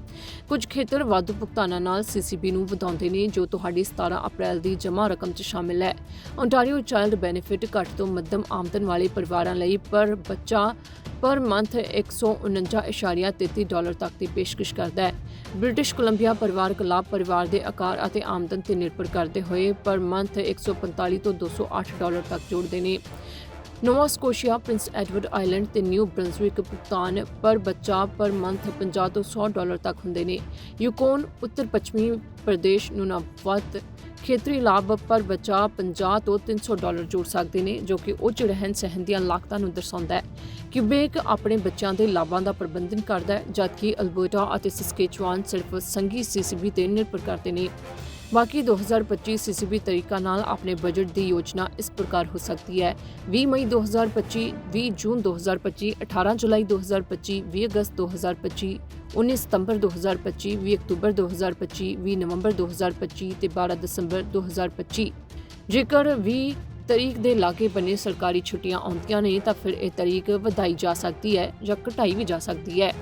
ਕੁਝ ਖੇਤਰ ਵਾਧੂ ਭੁਗਤਾਨਾਂ ਨਾਲ ਸੀਸੀਬੀ ਨੂੰ ਵਧਾਉਂਦੇ ਨੇ, ਜੋ ਤੁਹਾਡੀ 17 ਅਪ੍ਰੈਲ ਦੀ ਜਮ੍ਹਾਂ ਰਕਮ 'ਚ ਸ਼ਾਮਿਲ ਹੈ। ਓਨਟਾਰੀਓ ਚਾਈਲਡ ਬੈਨੀਫਿਟ ਘੱਟ ਤੋਂ ਮੱਧਮ ਆਮਦਨ ਵਾਲੇ ਪਰਿਵਾਰਾਂ ਲਈ ਪਰ ਬੱਚਾ ਪਰ ਮੰਥ 149.33 ਡਾਲਰ ਤੱਕ ਦੀ ਪੇਸ਼ਕਸ਼ ਕਰਦਾ ਹੈ। ਬ੍ਰਿਟਿਸ਼ ਕੋਲੰਬੀਆ ਪਰਿਵਾਰਕ ਲਾਭ ਪਰਿਵਾਰ ਦੇ ਆਕਾਰ ਅਤੇ ਆਮਦਨ ਤੇ ਨਿਰਭਰ ਕਰਦੇ ਹੋਏ ਪਰ ਮੰਥ 145 ਤੋਂ 208 ਡਾਲਰ ਤੱਕ ਜੋੜਦੇ ਨੇ। Nova Scotia, Prince Edward Island ਤੇ ਨਿਊ ਬ੍ਰੰਸਵਿਕ ਭੁਗਤਾਨ ਪਰ ਬੱਚਾ ਪਰ ਮੰਥ 50 ਤੋਂ 100 ਡਾਲਰ ਤੱਕ ਹੁੰਦੇ ਨੇ। ਯੂਕੋਨ, ਉੱਤਰ ਪੱਛਮੀ ਪ੍ਰਦੇਸ਼ ਨੂਨਾਵਤ ਖੇਤਰੀ ਲਾਭ ਪਰ ਬੱਚਾ 50 ਤੋਂ 300 ਡਾਲਰ ਜੋੜ ਸਕਦੇ ਨੇ, ਜੋ ਕਿ ਉੱਚ ਰਹਿਣ ਸਹਿਣ ਦੀਆਂ ਲਾਗਤਾਂ ਨੂੰ ਦਰਸਾਉਂਦਾ ਹੈ। ਕਿਊਬੇਕ ਆਪਣੇ ਬੱਚਿਆਂ ਦੇ ਲਾਭਾਂ ਦਾ ਪ੍ਰਬੰਧਨ ਕਰਦਾ ਹੈ, ਜਦਕਿ ਅਲਬਰਟਾ ਅਤੇ ਸਸਕੇਚੁਆਨ ਸਿਰਫ ਸੰਘੀ ਸੀਸੀਬੀ ਤੇ ਨਿਰਭਰ ਕਰਦੇ ਨੇ। ਬਾਕੀ 2025 ਸੀਸੀਬੀ ਤਰੀਕਾ ਨਾਲ ਆਪਣੇ ਬਜਟ ਦੀ ਯੋਜਨਾ ਇਸ ਪ੍ਰਕਾਰ ਹੋ ਸਕਦੀ ਹੈ। 20 ਮਈ 2025 20 ਜੂਨ 2025 18 ਜੁਲਾਈ 2025 20 ਅਗਸਤ 2025 19 ਸਤੰਬਰ 2025 20 ਅਕਤੂਬਰ 2025 20 ਨਵੰਬਰ 2025 ਤੇ 12 ਦਸੰਬਰ 2025 ਜੇਕਰ 20 ਤਰੀਕ ਦੇ ਲਾਗੇ ਬਨੇ ਸਰਕਾਰੀ ਛੁੱਟੀਆਂ ਆਉਂਦੀਆਂ ਨੇ ਤਾਂ ਫਿਰ ਇਹ ਤਰੀਕ ਵਧਾਈ ਜਾ ਸਕਦੀ ਹੈ ਜਾਂ ਘਟਾਈ ਵੀ ਜਾ ਸਕਦੀ ਹੈ।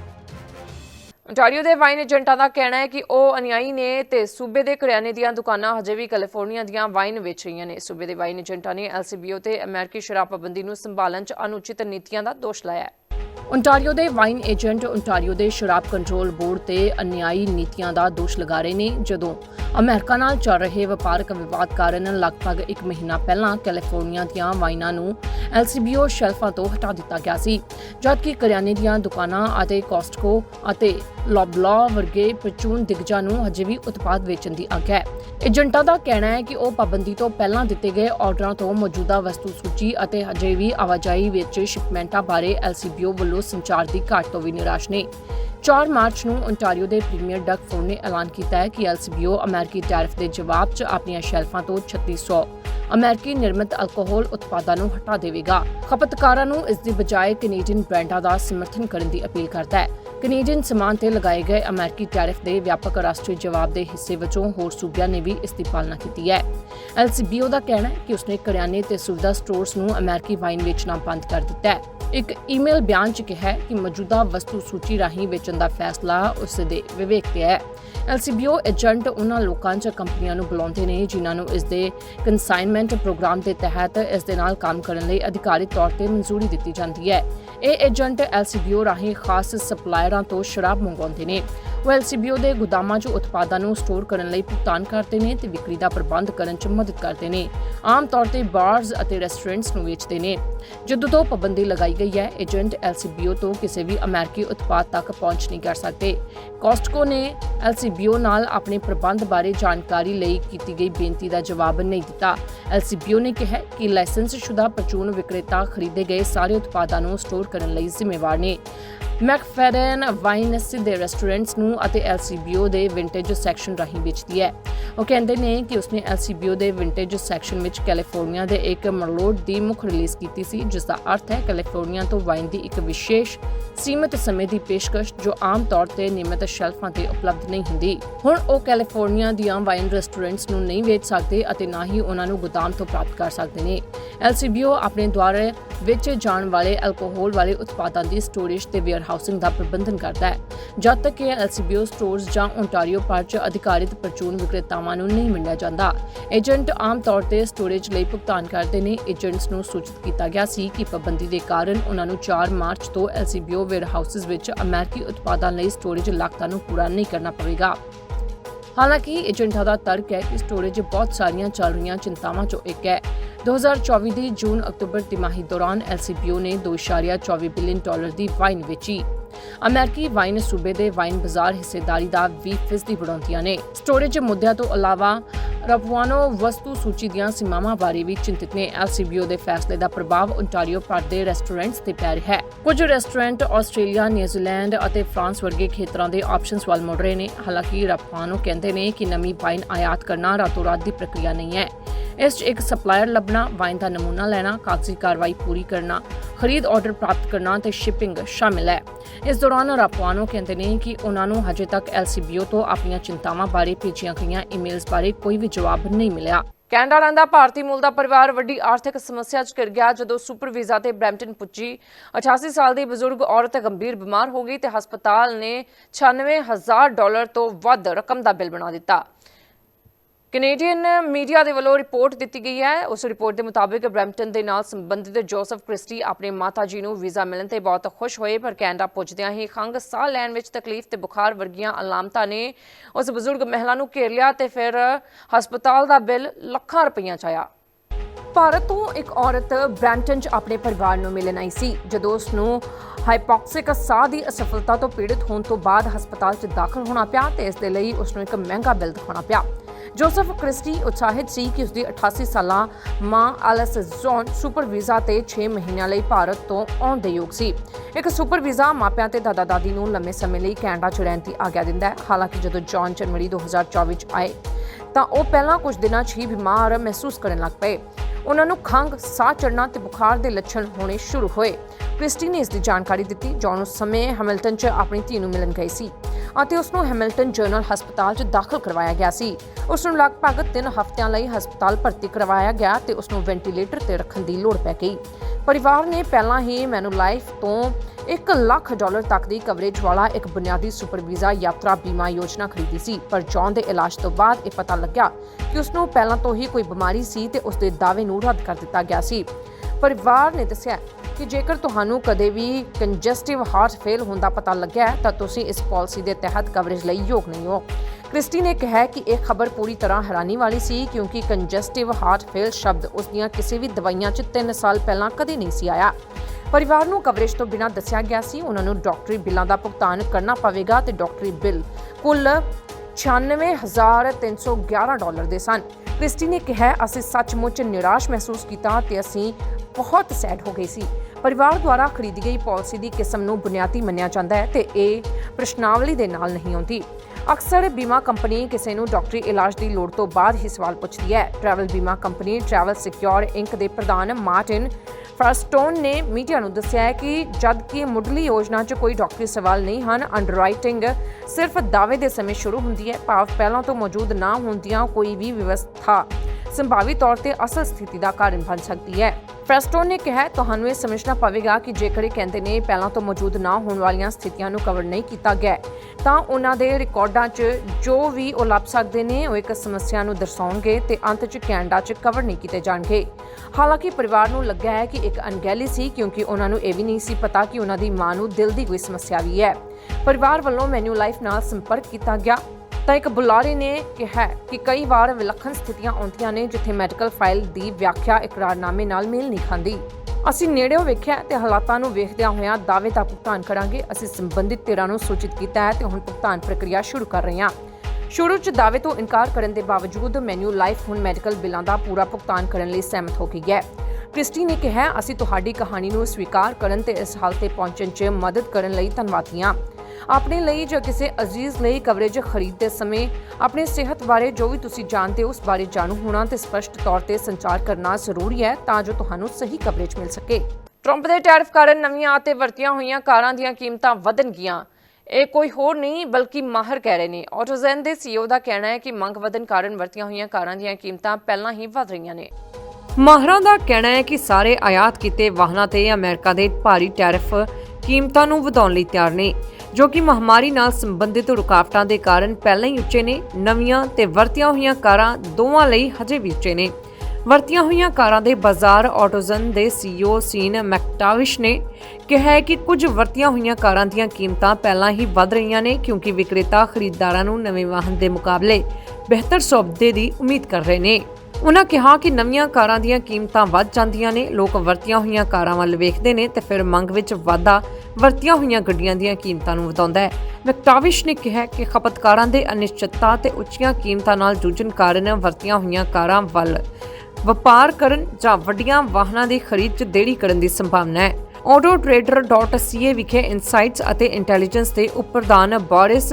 Ontario ਦੇ ਵਾਈਨ ਏਜੰਟਾਂ ਦਾ ਕਹਿਣਾ ਹੈ ਕਿ ਉਹ ਅਨਿਆਈ ਨੇ ਤੇ ਸੂਬੇ ਦੇ ਕਰਿਆਨੇ ਦੀਆਂ ਦੁਕਾਨਾਂ ਹਜੇ ਵੀ ਕੈਲੀਫੋਰਨੀਆ ਦੀਆਂ ਵਾਈਨ ਵੇਚ ਰਹੀਆਂ ਨੇ। ਸੂਬੇ ਦੇ ਵਾਈਨ ਏਜੰਟਾਂ ਨੇ ਐਲਸੀਬੀਓ ਤੇ ਅਮਰੀਕੀ ਸ਼ਰਾਬ ਪਾਬੰਦੀ ਨੂੰ ਸੰਭਾਲਣ 'ਚ ਅਨੁਚਿਤ ਨੀਤੀਆਂ ਦਾ ਦੋਸ਼ ਲਾਇਆ ਹੈ। Ontario ਦੇ ਵਾਈਨ ਏਜੰਟ ਓਨਟਾਰੀਓ ਦੇ ਸ਼ਰਾਬ ਕੰਟਰੋਲ ਬੋਰਡ ਤੇ ਅਨਿਆਈ ਨੀਤੀਆਂ ਦਾ ਦੋਸ਼ ਲਗਾ ਰਹੇ ਨੇ ਜਦੋਂ ਅਮਰੀਕਾ ਨਾਲ ਚੱਲ ਰਹੇ ਵਪਾਰਕ ਵਿਵਾਦ ਕਾਰਨ ਲਗਭਗ 1 ਮਹੀਨਾ ਪਹਿਲਾਂ ਕੈਲੀਫੋਰਨੀਆ ਦੀਆਂ ਵਾਈਨਾਂ ਨੂੰ ਐਲਸੀਬੀਓ ਸ਼ੈਲਫਾਂ ਤੋਂ ਹਟਾ ਦਿੱਤਾ ਗਿਆ ਸੀ, ਜਦਕਿ ਕਰਿਆਨੇ ਦੀਆਂ ਦੁਕਾਨਾਂ ਅਤੇ ਕੋਸਟਕੋ ਅਤੇ ਲੌਬਲਾ ਵਰਗੇ ਪ੍ਰਚੂਨ ਦਿਗਜਾਂ ਨੂੰ ਹਜੇ ਵੀ ਉਤਪਾਦ ਵੇਚਣ ਦੀ ਆਗਿਆ ਹੈ। ਏਜੰਟਾਂ ਦਾ ਕਹਿਣਾ ਹੈ ਕਿ ਉਹ ਪਾਬੰਦੀ ਤੋਂ ਪਹਿਲਾਂ ਦਿੱਤੇ ਗਏ ਆਰਡਰਾਂ ਤੋਂ ਮੌਜੂਦਾ ਵਸਤੂ ਸੂਚੀ ਅਤੇ ਹਜੇ ਵੀ ਆਵਾਜਾਈ ਵਿੱਚ ਸ਼ਿਪਮੈਂਟਾਂ ਬਾਰੇ ਐਲਸੀਬੀਓ ਵੱਲੋਂ ਸੰਚਾਰ ਦੀ ਘਾਟ ਤੋਂ ਵੀ ਨਿਰਾਸ਼ ਨੇ। 4 ਮਾਰਚ ਨੂੰ ontario ਦੇ ਪ੍ਰੀਮੀਅਰ ਡਗ ਫੋਰ ਨੇ ਐਲਾਨ ਕੀਤਾ ਹੈ ਕਿ ਐਲਸੀਬੀਓ ਅਮਰੀਕੀ ਟੈਰਿਫ ਦੇ ਜਵਾਬ 'ਚ ਆਪਣੀਆਂ ਸ਼ੈਲਫਾਂ ਤੋਂ 3600 ਅਮਰੀਕੀ ਨਿਰਮਿਤ ਅਲਕੋਹਲ ਉਤਪਾਦਾਂ ਨੂੰ ਹਟਾ ਦੇਵੇਗਾ। ਖਪਤਕਾਰਾਂ ਨੂੰ ਇਸ ਦੀ ਬਜਾਏ ਕੈਨੇਡੀਅਨ ਬ੍ਰਾਂਡਾਂ ਦਾ ਸਮਰਥਨ ਕਰਨ ਦੀ ਅਪੀਲ ਕਰਦਾ ਹੈ। ਕੈਨੇਡੀਅਨ ਸਮਾਨ ਤੇ ਲਗਾਏ ਗਏ ਅਮਰੀਕੀ ਟੈਰਿਫ ਦੇ ਵਿਆਪਕ ਰਾਸ਼ਟਰੀ ਜਵਾਬ ਦੇ ਹਿੱਸੇ ਵਜੋਂ ਹੋਰ ਸੂਬਿਆਂ ਨੇ ਵੀ ਇਸ ਦੀ ਪਾਲਣਾ ਕੀਤੀ ਹੈ। ਐਲਸੀਬੀਓ ਦਾ ਕਹਿਣਾ ਹੈ ਕਿ ਉਸਨੇ ਕਰਿਆਨੇ ਤੇ ਸੁਵਿਧਾ ਸਟੋਰਸ ਨੂੰ ਅਮਰੀਕੀ ਵਾਈਨ ਵੇਚਣਾ ਬੰਦ ਕਰ ਦਿੱਤਾ ਹੈ। ਇੱਕ ਈਮੇਲ ਬਿਆਨ 'ਚ ਕਿਹਾ ਕਿ ਮੌਜੂਦਾ ਵਸਤੂ ਸੂਚੀ ਰਾਹੀਂ ਵੇਚਣ ਦਾ ਫੈਸਲਾ ਉਸ ਦੇ ਵਿਵੇਕ ਤੇ ਹੈ। ਐਲਸੀਬੀਓ ਏਜੰਟ ਉਹਨਾਂ ਲੋਕਾਂ 'ਚ ਕੰਪਨੀਆਂ ਨੂੰ ਬੁਲਾਉਂਦੇ ਨੇ ਜਿਨ੍ਹਾਂ ਨੂੰ ਇਸ ਦੇ ਕੰਸਾਈਨਮੈਂਟ ਪ੍ਰੋਗਰਾਮ ਦੇ ਤਹਿਤ ਇਸ ਦੇ ਨਾਲ ਕੰਮ ਕਰਨ ਲਈ ਅਧਿਕਾਰਿਤ ਤੌਰ ਤੇ ਮਨਜ਼ੂਰੀ ਦਿੱਤੀ ਜਾਂਦੀ ਹੈ। ਇਹ ਏਜੰਟ ਐਲਸੀਬੀਓ ਰਾਹੀਂ ਖਾਸ ਸਪਲਾਇਰਾਂ ਤੋਂ ਸ਼ਰਾਬ ਮੰਗਵਾਉਂਦੇ ਨੇ। ਉਹ ਐਲਸੀਬੀਓ ਦੇ ਗੁਦਾਮਾਂ 'ਚ ਉਤਪਾਦਾਂ ਨੂੰ ਸਟੋਰ ਕਰਨ ਲਈ ਭੁਗਤਾਨ ਕਰਦੇ ਨੇ ਤੇ ਵਿਕਰੀ ਦਾ ਪ੍ਰਬੰਧ ਕਰਨ 'ਚ ਮਦਦ ਕਰਦੇ ਨੇ। ਆਮ ਤੌਰ ਤੇ ਬਾਰਜ਼ ਅਤੇ ਰੈਸਟੋਰੈਂਟਸ ਨੂੰ ਵੇਚਦੇ ਨੇ। ਜਦੋਂ ਤੋਂ ਪਾਬੰਦੀ ਲਗਾਈ ਗਈ ਹੈ ਏਜੰਟ ਐਲਸੀਬੀਓ ਤੋਂ ਕਿਸੇ ਵੀ ਅਮਰੀਕੀ ਉਤਪਾਦ ਤੱਕ ਪਹੁੰਚ ਨਹੀਂ ਕਰ ਸਕਦੇ। ਕੋਸਟਕੋ ਨੇ ਐਲਸੀਬੀਓ ਨਾਲ ਆਪਣੇ ਪ੍ਰਬੰਧ ਬਾਰੇ ਜਾਣਕਾਰੀ ਲਈ ਕੀਤੀ ਗਈ ਬੇਨਤੀ ਦਾ ਜਵਾਬ ਨਹੀਂ ਦਿੱਤਾ। ਐਲਸੀਬੀਓ ਨੇ ਕਿਹਾ ਕਿ ਲਾਇਸੈਂਸਸ਼ੁਦਾ ਪ੍ਰਚੂਨ ਵਿਕਰੇਤਾ ਖਰੀਦੇ ਗਏ ਸਾਰੇ ਉਤਪਾਦਾਂ ਨੂੰ ਸਟੋਰ ਕਰਨ ਲਈ ਜ਼ਿੰਮੇਵਾਰ ਨੇ। ਮੈਕਫੈਰਨ ਵਾਈਨ ਸਿੱਧੇ ਰੈਸਟੋਰੈਂਟਸ ਨੂੰ ਅਤੇ ਐਲਸੀਬੀਓ ਦੇ ਵਿੰਟੇਜ ਸੈਕਸ਼ਨ ਰਾਹੀਂ ਵੇਚਦੀ ਹੈ। ਉਹ ਕਹਿੰਦੇ ਨੇ ਕਿ ਉਸਨੇ ਐਲਸੀਬੀਓ ਦੇ ਵਿੰਟੇਜ ਸੈਕਸ਼ਨ ਵਿੱਚ ਕੈਲੀਫੋਰਨੀਆ ਦੇ ਇੱਕ ਮਰਲੋਟ ਦੀ ਮੁੱਖ ਰਿਲੀਜ਼ ਕੀਤੀ ਸੀ ਜਿਸ ਦਾ ਅਰਥ ਹੈ ਕੈਲੀਫੋਰਨੀਆ ਤੋਂ ਵਾਈਨ ਦੀ ਇੱਕ ਵਿਸ਼ੇਸ਼ ਸੀਮਿਤ ਸਮੇਂ ਦੀ ਪੇਸ਼ਕਸ਼ ਜੋ ਆਮ ਤੌਰ ਤੇ ਨਿਯਮਿਤ ਸ਼ੈਲਫਾਂ ਤੇ ਉਪਲਬਧ ਨਹੀਂ ਹੁੰਦੀ। ਹੁਣ ਉਹ ਕੈਲੀਫੋਰਨੀਆ ਦੀਆਂ ਵਾਈਨ ਰੈਸਟੋਰੈਂਟਸ ਨੂੰ ਨਹੀਂ ਵੇਚ ਸਕਦੇ ਅਤੇ ਨਾ ਹੀ ਉਹਨਾਂ ਨੂੰ ਗੋਦਾਮ ਤੋਂ ਪ੍ਰਾਪਤ ਕਰ ਸਕਦੇ ਨੇ। ਐਲਸੀਬੀਓ ਆਪਣੇ ਦੁਆਰਾ ਵੇਚੇ ਜਾਣ ਵਾਲੇ ਅਲਕੋਹਲ ਵਾਲੇ ਉਤਪਾਦਾਂ ਦੀ ਸਟੋਰੇਜ ਤੇ ਵੇਅਰ ਹਾਊਸਿੰਗ ਦਾ ਪ੍ਰਬੰਧਨ ਕਰਦਾ ਹੈ। ਜਦ ਤੱਕ ਕਿ ਐਲਸੀਬੀਓ ਸਟੋਰਸ ਜਾਂ ਓਨਟਾਰੀਓ ਪਰ ਅਧਿਕਾਰਿਤ ਪ੍ਰਚੂਨ ਵਿਕਰੇਤਾਵਾਂ ਨੂੰ ਨਹੀਂ ਮਿਲਿਆ ਜਾਂਦਾ, ਏਜੰਟ ਆਮ ਤੌਰ ਤੇ ਸਟੋਰੇਜ ਲਈ ਭੁਗਤਾਨ ਕਰਦੇ ਨੇ। ਏਜੰਟਸ ਨੂੰ ਸੂਚਿਤ ਕੀਤਾ ਗਿਆ ਸੀ ਕਿ ਪਾਬੰਦੀ ਦੇ ਕਾਰਨ ਉਹਨਾਂ ਨੂੰ 4 ਮਾਰਚ ਤੋਂ ਐਲਸੀਬੀਓ ਵੇਅਰ ਵਿੱਚ ਅਮਰੀਕੀ ਉਤਪਾਦਾਂ ਲਈ ਸਟੋਰੇਜ ਲਾਗਤਾਂ ਨੂੰ ਪੂਰਾ ਨਹੀਂ ਕਰਨਾ ਪਵੇਗਾ। ਹਾਲਾਂਕਿ ਏਜੰਟਾਂ ਦਾ ਤਰਕ ਹੈ ਕਿ ਸਟੋਰੇਜ ਬਹੁਤ ਸਾਰੀਆਂ ਚੱਲ ਰਹੀਆਂ ਚਿੰਤਾਵਾਂ ਚੋਂ ਇੱਕ ਹੈ। 2024 ਦੀ ਜੂਨ ਅਕਤੂਬਰ ਤਿਮਾਹੀ ਦੌਰਾਨ ਐਲਸੀਬੀਓ ਨੇ 2.24 ਬਿਲੀਅਨ ਡਾਲਰ ਦੀ ਵਾਈਨ ਵੇਚੀ। ਅਮਰੀਕੀ ਵਾਈਨ ਸੂਬੇ ਦੇ ਵਾਈਨ ਬਾਜ਼ਾਰ ਹਿੱਸੇਦਾਰੀ ਦਾ 20% ਵਧਾਉਂਦੀਆਂ ਨੇ। ਸਟੋਰੇਜ ਮੁੱਦਿਆਂ ਤੋਂ ਇਲਾਵਾ ਰਪਵਾਨੋ ਵਸਤੂ ਸੂਚੀ ਦੀਆਂ ਸੀਮਾਵਾਂ ਬਾਰੇ ਵੀ ਚਿੰਤਿਤ ਨੇ। ਐਲਸੀਬੀਓ ਦੇ ਫੈਸਲੇ ਦਾ ਪ੍ਰਭਾਵ ਓਨਟਾਰੀਓ ਭਰ ਦੇ ਰੈਸਟੋਰੈਂਟਸ ਤੇ ਪੈ ਰਿਹਾ ਹੈ। ਕੁਝ ਰੈਸਟੋਰੈਂਟ ਆਸਟ੍ਰੇਲੀਆ, ਨਿਊਜ਼ੀਲੈਂਡ ਅਤੇ ਫਰਾਂਸ ਵਰਗੇ ਖੇਤਰਾਂ ਦੇ ਆਪਸ਼ਨਸ ਵੱਲ ਮੁੜ ਰਹੇ ਨੇ। ਹਾਲਾਂਕਿ ਰਪਵਾਨੋ ਕਹਿੰਦੇ ਨੇ ਕਿ ਨਵੀਂ ਵਾਈਨ ਆਯਾਤ ਕਰਨਾ ਰਾਤੋਂ ਰਾਤ ਦੀ ਪ੍ਰਕਿਰਿਆ ਨਹੀਂ ਹੈ। ਇਸ 'ਚ ਇੱਕ ਸਪਲਾਇਰ ਲੱਭਣਾ, ਵਾਈਨ ਦਾ ਨਮੂਨਾ ਲੈਣਾ, ਕਾਗਜ਼ੀ ਕਾਰਵਾਈ ਪੂਰੀ ਕਰਨਾ, ਖਰੀਦ ਆਰਡਰ ਪ੍ਰਾਪਤ ਕਰਨਾ ਤੇ ਸ਼ਿਪਿੰਗ ਸ਼ਾਮਿਲ ਹੈ। ਇਸ ਦੌਰਾਨ ਰਾਪਵਾਨੋ ਕਹਿੰਦੇ ਨੇ ਕਿ ਉਹਨਾਂ ਨੂੰ ਹਜੇ ਤੱਕ ਐਲਸੀਬੀਓ ਤੋਂ ਆਪਣੀਆਂ ਚਿੰਤਾਵਾਂ ਬਾਰੇ ਭੇਜੀਆਂ ਗਈਆਂ ਈਮੇਲਸ ਬਾਰੇ ਕੋਈ ਵੀ ਜਵਾਬ ਨਹੀਂ ਮਿਲਿਆ। ਕੈਨੇਡਾ ਰਹਿੰਦਾ ਭਾਰਤੀ ਮੂਲ ਦਾ ਪਰਿਵਾਰ ਵੱਡੀ ਆਰਥਿਕ ਸਮੱਸਿਆ 'ਚ ਘਿਰ ਗਿਆ ਜਦੋਂ ਸੁਪਰ ਵੀਜ਼ਾ ਤੇ ਬ੍ਰੈਂਪਟਨ ਪੁੱਜੀ। 88 ਸਾਲ ਦੀ ਬਜ਼ੁਰਗ ਔਰਤ ਗੰਭੀਰ ਬਿਮਾਰ ਹੋ ਗਈ ਤੇ ਹਸਪਤਾਲ ਨੇ 96000 ਡਾਲਰ ਤੋਂ ਵੱਧ ਰਕਮ ਦਾ ਬਿੱਲ ਬਣਾ ਦਿੱਤਾ। ਕੈਨੇਡੀਅਨ ਮੀਡੀਆ ਦੇ ਵੱਲੋਂ ਰਿਪੋਰਟ ਦਿੱਤੀ ਗਈ ਹੈ। ਉਸ ਰਿਪੋਰਟ ਦੇ ਮੁਤਾਬਿਕ ਬ੍ਰੈਂਪਟਨ ਦੇ ਨਾਲ ਸੰਬੰਧਿਤ ਜੋਸਫ ਕ੍ਰਿਸਟੀ ਆਪਣੇ ਮਾਤਾ ਜੀ ਨੂੰ ਵੀਜ਼ਾ ਮਿਲਣ ਤੇ ਬਹੁਤ ਖੁਸ਼ ਹੋਏ, ਪਰ ਕੈਨੇਡਾ ਪਹੁੰਚਦਿਆਂ ਹੀ ਖੰਘ ਸਾਹ ਲੈਣ ਵਿੱਚ ਤਕਲੀਫ ਤੇ ਬੁਖਾਰ ਵਰਗੀਆਂ ਅਲਾਮਤਾਂ ਨੇ ਉਸ ਬਜ਼ੁਰਗ ਮਹਿਲਾ ਨੂੰ ਘੇਰ ਲਿਆ ਤੇ ਫਿਰ ਹਸਪਤਾਲ ਦਾ ਬਿੱਲ ਲੱਖਾਂ ਰੁਪਈਆ ਚ ਆਇਆ ਭਾਰਤ ਤੋਂ ਇੱਕ ਔਰਤ ਬ੍ਰੈਂਟਨ 'ਚ ਆਪਣੇ ਪਰਿਵਾਰ ਨੂੰ ਮਿਲਣ ਆਈ ਸੀ, ਜਦੋਂ ਉਸ ਨੂੰ ਹਾਈਪੋਕਸਿਕ ਸਾਹ ਦੀ ਅਸਫਲਤਾ ਤੋਂ ਪੀੜਿਤ ਹੋਣ ਤੋਂ ਬਾਅਦ ਹਸਪਤਾਲ 'ਚ ਦਾਖਲ ਹੋਣਾ ਪਿਆ ਤੇ ਇਸ ਦੇ ਲਈ ਉਸ ਨੂੰ ਇੱਕ ਮਹਿੰਗਾ ਬਿੱਲ ਦਿਖਾਉਣਾ ਪਿਆ। ਜੋਸਫ ਕ੍ਰਿਸਟੀ ਉਤਸ਼ਾਹਿਤ ਸੀ ਕਿ ਉਸ 88 ਸਾਲਾਂ ਮਾਂ ਐਲਿਸ ਜੌਨ ਸੁਪਰ ਵੀਜ਼ਾ ਤੇ 6 ਮਹੀਨਿਆਂ ਲਈ ਭਾਰਤ ਤੋਂ ਆਉਣ ਦੇ ਯੋਗ ਸੀ। ਇੱਕ ਸੁਪਰ ਵੀਜ਼ਾ ਮਾਪਿਆਂ ਤੇ ਦਾਦਾ ਦਾਦੀ ਨੂੰ ਲੰਮੇ ਸਮੇਂ ਲਈ ਕੈਨੇਡਾ 'ਚ ਰਹਿਣ ਦੀ ਆਗਿਆ ਦਿੰਦਾ ਹੈ। ਹਾਲਾਂਕਿ ਜਦੋਂ ਜੌਨ ਜਨਵਰੀ 2024 'ਚ ਆਏ, ਤਾਂ ਉਹ ਪਹਿਲਾਂ ਕੁਝ ਦਿਨਾਂ 'ਚ ਹੀ ਬਿਮਾਰ ਮਹਿਸੂਸ ਕਰਨ ਲੱਗ ਪਏ। ਉਹਨਾਂ ਨੂੰ ਖੰਘ, ਸਾਹ ਚੜਨਾ ਤੇ ਬੁਖਾਰ ਦੇ ਲੱਛਣ ਹੋਣੇ ਸ਼ੁਰੂ ਹੋਏ। ਕ੍ਰਿਸਟੀ ਨੇ ਇਸ ਦੀ ਜਾਣਕਾਰੀ ਦਿੱਤੀ। ਜੌਨ ਉਸ ਸਮੇਂ ਹੈਮਿਲਟਨ 'ਚ ਆਪਣੀ ਧੀ ਨੂੰ ਮਿਲਣ ਗਈ ਸੀ। ਅਤੇ ਉਸ ਨੂੰ ਹੈਮਿਲਟਨ ਜਨਰਲ ਹਸਪਤਾਲ 'ਚ ਦਾਖਲ ਕਰਵਾਇਆ ਗਿਆ ਸੀ। ਉਸ ਨੂੰ ਲਗਭਗ 3 ਹਫ਼ਤਿਆਂ ਲਈ ਹਸਪਤਾਲ ਭਰਤੀ ਕਰਵਾਇਆ ਗਿਆ ਤੇ ਉਸ ਨੂੰ ਵੈਂਟੀਲੇਟਰ ਤੇ ਰੱਖਣ ਦੀ ਲੋੜ ਪੈ ਗਈ। ਪਰਿਵਾਰ ਨੇ ਪਹਿਲਾਂ ਹੀ ਮੈਨੂਲਾਈਫ ਤੋਂ 1 ਲੱਖ ਡਾਲਰ ਤੱਕ ਦੀ ਕਵਰੇਜ ਵਾਲਾ ਇੱਕ ਬੁਨਿਆਦੀ ਸੁਪਰ ਵੀਜ਼ਾ ਯਾਤਰਾ ਬੀਮਾ ਯੋਜਨਾ ਖਰੀਦੀ ਸੀ, ਪਰ ਜੌਨ ਦੇ ਇਲਾਜ ਤੋਂ ਬਾਅਦ ਇਹ ਪਤਾ ਲੱਗਿਆ ਕਿ ਉਸ ਨੂੰ ਪਹਿਲਾਂ ਤੋਂ ਹੀ ਕੋਈ ਬਿਮਾਰੀ ਸੀ ਤੇ ਉਸ ਦੇ ਦਾਅਵੇ ਨੂੰ ਰੱਦ ਕਰ ਦਿੱਤਾ ਗਿਆ ਸੀ। ਪਰਿਵਾਰ ਨੇ ਦੱਸਿਆ ਕਿ ਜੇਕਰ ਤੁਹਾਨੂੰ ਕਦੇ ਵੀ ਕੰਜੈਸਟਿਵ ਹਾਰਟ ਫੇਲ ਹੋਣ ਦਾ ਪਤਾ ਲੱਗਿਆ ਤਾਂ ਤੁਸੀਂ ਇਸ ਪਾਲਿਸੀ ਦੇ ਤਹਿਤ ਕਵਰੇਜ ਲਈ ਯੋਗ ਨਹੀਂ ਹੋ। ਕ੍ਰਿਸਟੀ ਨੇ ਕਿਹਾ ਕਿ ਇਹ ਖਬਰ ਪੂਰੀ ਤਰ੍ਹਾਂ ਹੈਰਾਨੀ ਵਾਲੀ ਸੀ, ਕਿਉਂਕਿ ਕੰਜੈਸਟਿਵ ਹਾਰਟ ਫੇਲ ਸ਼ਬਦ ਉਸ ਦੀਆਂ ਕਿਸੇ ਵੀ ਦਵਾਈਆਂ 'ਚ 3 ਸਾਲ ਪਹਿਲਾਂ ਕਦੇ ਨਹੀਂ ਸੀ ਆਇਆ। ਪਰਿਵਾਰ ਨੂੰ ਕਵਰੇਜ ਤੋਂ ਬਿਨਾਂ ਦੱਸਿਆ ਗਿਆ ਸੀ, ਉਹਨਾਂ ਨੂੰ ਡਾਕਟਰੀ ਬਿੱਲਾਂ ਦਾ ਭੁਗਤਾਨ ਕਰਨਾ ਪਵੇਗਾ ਤੇ ਡਾਕਟਰੀ ਬਿੱਲ ਕੁੱਲ 96311 ਡਾਲਰ ਦੇ ਸਨ। ਕ੍ਰਿਸਟੀ ਨੇ ਕਿਹਾ, ਅਸੀਂ ਸੱਚਮੁੱਚ ਨਿਰਾਸ਼ ਮਹਿਸੂਸ ਕੀਤਾ ਤੇ ਅਸੀਂ ਬਹੁਤ ਸੈਡ ਹੋ ਗਏ ਸੀ। ਪਰਿਵਾਰ ਦੁਆਰਾ ਖਰੀਦੀ ਗਈ ਪਾਲਿਸੀ ਦੀ ਕਿਸਮ ਨੂੰ ਬੁਨਿਆਦੀ ਮੰਨਿਆ ਜਾਂਦਾ ਹੈ ਤੇ ਇਹ ਪ੍ਰਸ਼ਨਾਵਲੀ ਦੇ ਨਾਲ ਨਹੀਂ ਆਉਂਦੀ। ਅਕਸਰ ਬੀਮਾ ਕੰਪਨੀ ਕਿਸੇ ਨੂੰ ਡਾਕਟਰੀ ਇਲਾਜ ਦੀ ਲੋੜ ਤੋਂ ਬਾਅਦ ਹੀ ਸਵਾਲ ਪੁੱਛਦੀ ਹੈ। ਟਰੈਵਲ ਬੀਮਾ ਕੰਪਨੀ ਟਰੈਵਲ ਸਿਕਿਉਰ ਇੰਕ ਦੇ ਪ੍ਰਧਾਨ ਮਾਰਟਿਨ ਫਰਸਟੋਨ ਨੇ ਮੀਡੀਆ ਨੂੰ ਦੱਸਿਆ ਹੈ ਕਿ ਜਦ ਕਿ ਮੁੱਢਲੀ ਯੋਜਨਾ 'ਚ ਕੋਈ ਡਾਕਟਰੀ ਸਵਾਲ ਨਹੀਂ ਹਨ ਅੰਡਰਰਾਈਟਿੰਗ ਸਿਰਫ ਦਾਅਵੇ ਦੇ ਸਮੇਂ ਸ਼ੁਰੂ ਹੁੰਦੀ ਹੈ, ਭਾਵ ਪਹਿਲਾਂ ਤੋਂ ਮੌਜੂਦ ਨਾ ਹੁੰਦੀਆਂ ਕੋਈ ਵੀ ਵਿਵਸਥਾ। ਸੰਭਾਵੀ ਤੌਰ ਤੇ ਅਸਲ ਸਥਿਤੀ ਦਾ ਕਾਰਨ ਬਣ ਸਕਦੀ ਹੈ। ਫਰੈਸਟੋਨ ਨੇ ਕਿਹਾ ਤੁਹਾਨੂੰ ਇਹ ਸਮਝਣਾ ਪਵੇਗਾ ਕਿ ਜੇਕਰ ਇਹ ਕਹਿੰਦੇ ਨੇ ਪਹਿਲਾਂ ਤੋਂ ਮੌਜੂਦ ਨਾ ਹੋਣ ਵਾਲੀਆਂ ਸਥਿਤੀਆਂ ਨੂੰ ਕਵਰ ਨਹੀਂ ਕੀਤਾ ਗਿਆ ਤਾਂ ਉਹਨਾਂ ਦੇ ਰਿਕਾਰਡਾਂ 'ਚ ਜੋ ਵੀ ਉਹ ਲੱਭ ਸਕਦੇ ਨੇ, ਉਹ ਇੱਕ ਸਮੱਸਿਆ ਨੂੰ ਦਰਸਾਉਣਗੇ ਤੇ ਅੰਤ 'ਚ ਕੈਨੇਡਾ 'ਚ ਕਵਰ ਨਹੀਂ ਕੀਤੇ ਜਾਣਗੇ। ਹਾਲਾਂਕਿ ਪਰਿਵਾਰ ਨੂੰ ਲੱਗਿਆ ਹੈ ਕਿ ਇੱਕ ਅਣਗਹਿਲੀ ਸੀ ਕਿਉਂਕਿ ਉਹਨਾਂ ਨੂੰ ਇਹ ਵੀ ਨਹੀਂ ਸੀ ਪਤਾ ਕਿ ਉਹਨਾਂ ਦੀ ਮਾਂ ਨੂੰ ਦਿਲ ਦੀ ਕੋਈ ਸਮੱਸਿਆ ਵੀ ਹੈ। ਪਰਿਵਾਰ ਵੱਲੋਂ ਮੈਨੂ ਲਾਈਫ ਨਾਲ ਸੰਪਰਕ ਕੀਤਾ ਗਿਆ। ਤਾਂ ਇੱਕ ਬੁਲਾਰੇ ਨੇ ਕਿਹਾ ਕਿ ਕਈ ਵਾਰ ਵਿਲੱਖਣ ਸਥਿਤੀਆਂ ਆਉਂਦੀਆਂ ਨੇ ਜਿੱਥੇ ਮੈਡੀਕਲ ਫਾਈਲ ਦੀ ਵਿਆਖਿਆ ਇਕਰਾਰਨਾਮੇ ਨਾਲ ਮੇਲ ਨਹੀਂ ਖਾਂਦੀ। ਅਸੀਂ ਨੇੜਿਓਂ ਵੇਖਿਆ ਤੇ ਹਾਲਾਤਾਂ ਨੂੰ ਵੇਖਦਿਆਂ ਹੋਇਆਂ ਦਾਅਵੇ ਦਾ ਭੁਗਤਾਨ ਕਰਾਂਗੇ। ਅਸੀਂ ਸੰਬੰਧਿਤ ਧਿਰਾਂ ਨੂੰ ਸੂਚਿਤ ਕੀਤਾ ਹੈ ਤੇ ਹੁਣ ਭੁਗਤਾਨ ਪ੍ਰਕਿਰਿਆ ਸ਼ੁਰੂ ਕਰ ਰਹੇ ਹਾਂ। ਸ਼ੁਰੂ 'ਚ ਦਾਅਵੇ ਤੋਂ ਇਨਕਾਰ ਕਰਨ ਦੇ ਬਾਵਜੂਦ ਮੈਨੂ ਲਾਈਫ ਹੁਣ ਮੈਡੀਕਲ ਬਿੱਲਾਂ ਦਾ ਪੂਰਾ ਭੁਗਤਾਨ ਕਰਨ ਲਈ ਸਹਿਮਤ ਹੋ ਗਈ ਹੈ। ਕ੍ਰਿਸਟੀ ਨੇ ਕਿਹਾ, ਅਸੀਂ ਤੁਹਾਡੀ ਕਹਾਣੀ ਨੂੰ ਸਵੀਕਾਰ ਕਰਨ ਤੇ ਇਸ ਹਾਲ ਤੇ ਪਹੁੰਚਣ 'ਚ ਮਦਦ ਕਰਨ ਲਈ ਧੰਨਵਾਦੀ ਹਾਂ ਆਪਣੇ ਲਈ ਜਾਂ ਕਿਸੇ ਅਜ਼ੀਜ਼ ਲਈ ਕਵਰੇਜ ਖਰੀਦਦੇ ਸਮੇਂ ਆਪਣੇ ਸਿਹਤ ਬਾਰੇ ਜੋ ਵੀ ਤੁਸੀਂ ਜਾਣਦੇ ਹੋ ਉਸ ਬਾਰੇ ਜਾਣੂ ਹੋਣਾ ਤੇ ਸਪਸ਼ਟ ਤੌਰ ਤੇ ਸੰਚਾਰ ਕਰਨਾ ਜ਼ਰੂਰੀ ਹੈ ਤਾਂ ਜੋ ਤੁਹਾਨੂੰ ਸਹੀ ਕਵਰੇਜ ਮਿਲ ਸਕੇ। ਟਰੰਪ ਦੇ ਟੈਰਿਫ ਕਾਰਨ ਨਵੀਆਂ ਅਤੇ ਵਰਤੀਆਂ ਹੋਈਆਂ ਕਾਰਾਂ ਦੀਆਂ ਕੀਮਤਾਂ ਵਧਣਗੀਆਂ। ਇਹ ਕੋਈ ਹੋਰ ਨਹੀਂ, ਬਲਕਿ ਮਾਹਰ ਕਹਿ ਰਹੇ ਨੇ। ਆਟੋਜੈਨ ਦੇ ਸੀਈਓ ਦਾ ਕਹਿਣਾ ਹੈ ਕਿ ਮੰਗ ਵਧਣ ਕਾਰਨ ਵਰਤੀਆਂ ਹੋਈਆਂ ਕਾਰਾਂ ਦੀਆਂ ਕੀਮਤਾਂ ਪਹਿਲਾਂ ਹੀ ਵਧ ਰਹੀਆਂ ਨੇ। ਮਾਹਰਾਂ ਦਾ ਕਹਿਣਾ ਹੈ ਕਿ ਸਾਰੇ ਆਯਾਤ ਕੀਤੇ ਵਾਹਨਾਂ ਤੇ ਅਮਰੀਕਾ ਦੇ ਭਾਰੀ ਟੈਰਿਫ ਕੀਮਤਾਂ ਨੂੰ ਵਧਾਉਣ ਲਈ ਤਿਆਰ ਨੇ, ਜੋ ਕਿ ਮਹਾਮਾਰੀ ਨਾਲ ਸੰਬੰਧਿਤ ਰੁਕਾਵਟਾਂ ਦੇ ਕਾਰਨ ਪਹਿਲਾਂ ਹੀ ਉੱਚੇ ਨੇ, ਨਵੀਆਂ ਤੇ ਵਰਤੀਆਂ ਹੋਈਆਂ ਕਾਰਾਂ ਦੋਵਾਂ ਲਈ ਹਜੇ ਵੀ ਉੱਚੇ ਨੇ। ਵਰਤੀਆਂ ਹੋਈਆਂ ਕਾਰਾਂ ਦੇ ਬਾਜ਼ਾਰ ਆਟੋਜ਼ਨ ਦੇ ਸੀਈਓ ਸੀਨ ਮੈਕਟਾਵਿਸ਼ ਨੇ ਕਿਹਾ ਹੈ ਕਿ ਕੁਝ ਵਰਤੀਆਂ ਹੋਈਆਂ ਕਾਰਾਂ ਦੀਆਂ ਕੀਮਤਾਂ ਪਹਿਲਾਂ ਹੀ ਵੱਧ ਰਹੀਆਂ ਨੇ, ਕਿਉਂਕਿ ਵਿਕਰੇਤਾ ਖਰੀਦਦਾਰਾਂ ਨੂੰ ਨਵੇਂ ਵਾਹਨ ਦੇ ਮੁਕਾਬਲੇ ਬਿਹਤਰ ਸੌਦੇ ਦੀ ਉਮੀਦ ਕਰ ਰਹੇ ਨੇ। ਉਨ੍ਹਾਂ ਕਿਹਾ ਕਿ ਨਵੀਆਂ ਕਾਰਾਂ ਦੀਆਂ ਕੀਮਤਾਂ ਵੱਧ ਜਾਂਦੀਆਂ ਨੇ, ਲੋਕ ਵਰਤੀਆਂ ਹੋਈਆਂ ਕਾਰਾਂ ਵੱਲ ਵੇਖਦੇ ਨੇ ਤੇ ਫਿਰ ਮੰਗ ਵਿੱਚ ਵਾਧਾ ਵਰਤੀਆਂ ਹੋਈਆਂ ਗੱਡੀਆਂ ਦੀਆਂ ਕੀਮਤਾਂ ਨੂੰ ਵਧਾਉਂਦਾ ਹੈ। ਮੈਕਟਾਵਿਸ਼ ਨੇ ਕਿਹਾ ਕਿ ਖਪਤਕਾਰਾਂ ਦੇ ਅਨਿਸ਼ਚਿਤਤਾ ਤੇ ਉੱਚੀਆਂ ਕੀਮਤਾਂ ਨਾਲ ਜੂਝਣ ਕਾਰਨ ਵਰਤੀਆਂ ਹੋਈਆਂ ਕਾਰਾਂ ਵੱਲ ਵਪਾਰ ਕਰਨ ਜਾਂ ਵੱਡੀਆਂ ਵਾਹਨਾਂ ਦੀ ਖਰੀਦ 'ਚ ਦੇਰੀ ਕਰਨ ਦੀ ਸੰਭਾਵਨਾ ਹੈ। autotrader.ca ਵਿਖੇ ਇਨਸਾਈਟਸ ਅਤੇ ਇੰਟੈਲੀਜੈਂਸ ਦੇ ਉਪ ਪ੍ਰਧਾਨ ਬੋਰਿਸ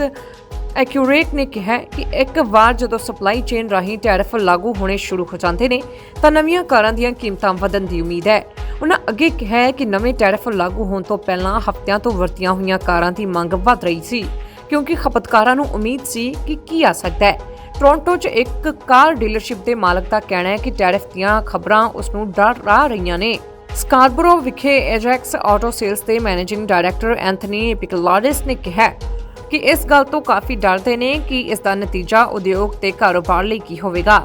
ਐਕਿਊਰੇਟ ਨੇ ਕਿਹਾ ਕਿ ਇੱਕ ਵਾਰ ਜਦੋਂ ਸਪਲਾਈ ਚੇਨ ਰਾਹੀਂ ਟੈਰਿਫ ਲਾਗੂ ਹੋਣੇ ਸ਼ੁਰੂ ਹੋ ਜਾਂਦੇ ਨੇ, ਤਾਂ ਨਵੀਆਂ ਕਾਰਾਂ ਦੀਆਂ ਕੀਮਤਾਂ ਵਧਣ ਦੀ ਉਮੀਦ ਹੈ। ਉਹਨਾਂ ਅੱਗੇ ਕਿਹਾ ਕਿ ਨਵੇਂ ਟੈਰਿਫ ਲਾਗੂ ਹੋਣ ਤੋਂ ਪਹਿਲਾਂ ਹਫ਼ਤਿਆਂ ਤੋਂ ਵਰਤੀਆਂ ਹੋਈਆਂ ਕਾਰਾਂ ਦੀ ਮੰਗ ਵਧ ਰਹੀ ਸੀ, ਕਿਉਂਕਿ ਖਪਤਕਾਰਾਂ ਨੂੰ ਉਮੀਦ ਸੀ ਕਿ ਕੀ ਆ ਸਕਦਾ ਹੈ। ਟੋਰਾਂਟੋ 'ਚ ਇੱਕ ਕਾਰ ਡੀਲਰਸ਼ਿਪ ਦੇ ਮਾਲਕ ਦਾ ਕਹਿਣਾ ਹੈ ਕਿ ਟੈਰਿਫ ਦੀਆਂ ਖਬਰਾਂ ਉਸ ਨੂੰ ਡਰਾ ਰਹੀਆਂ ਨੇ। ਸਕਾਰਬਰੋ ਵਿਖੇ ਐਜੈਕਸ ਆਟੋ ਸੇਲਸ ਦੇ ਮੈਨੇਜਿੰਗ ਡਾਇਰੈਕਟਰ ਐਂਥਨੀ ਪਿਕਲਾਡਿਸ ਨੇ ਕਿਹਾ ਕਿ ਇਸ ਗੱਲ ਤੋਂ ਕਾਫੀ ਡਰਦੇ ਨੇ ਕਿ ਇਸ ਦਾ ਨਤੀਜਾ ਉਦਯੋਗ ਤੇ ਕਾਰੋਬਾਰ ਲਈ ਕੀ ਹੋਵੇਗਾ।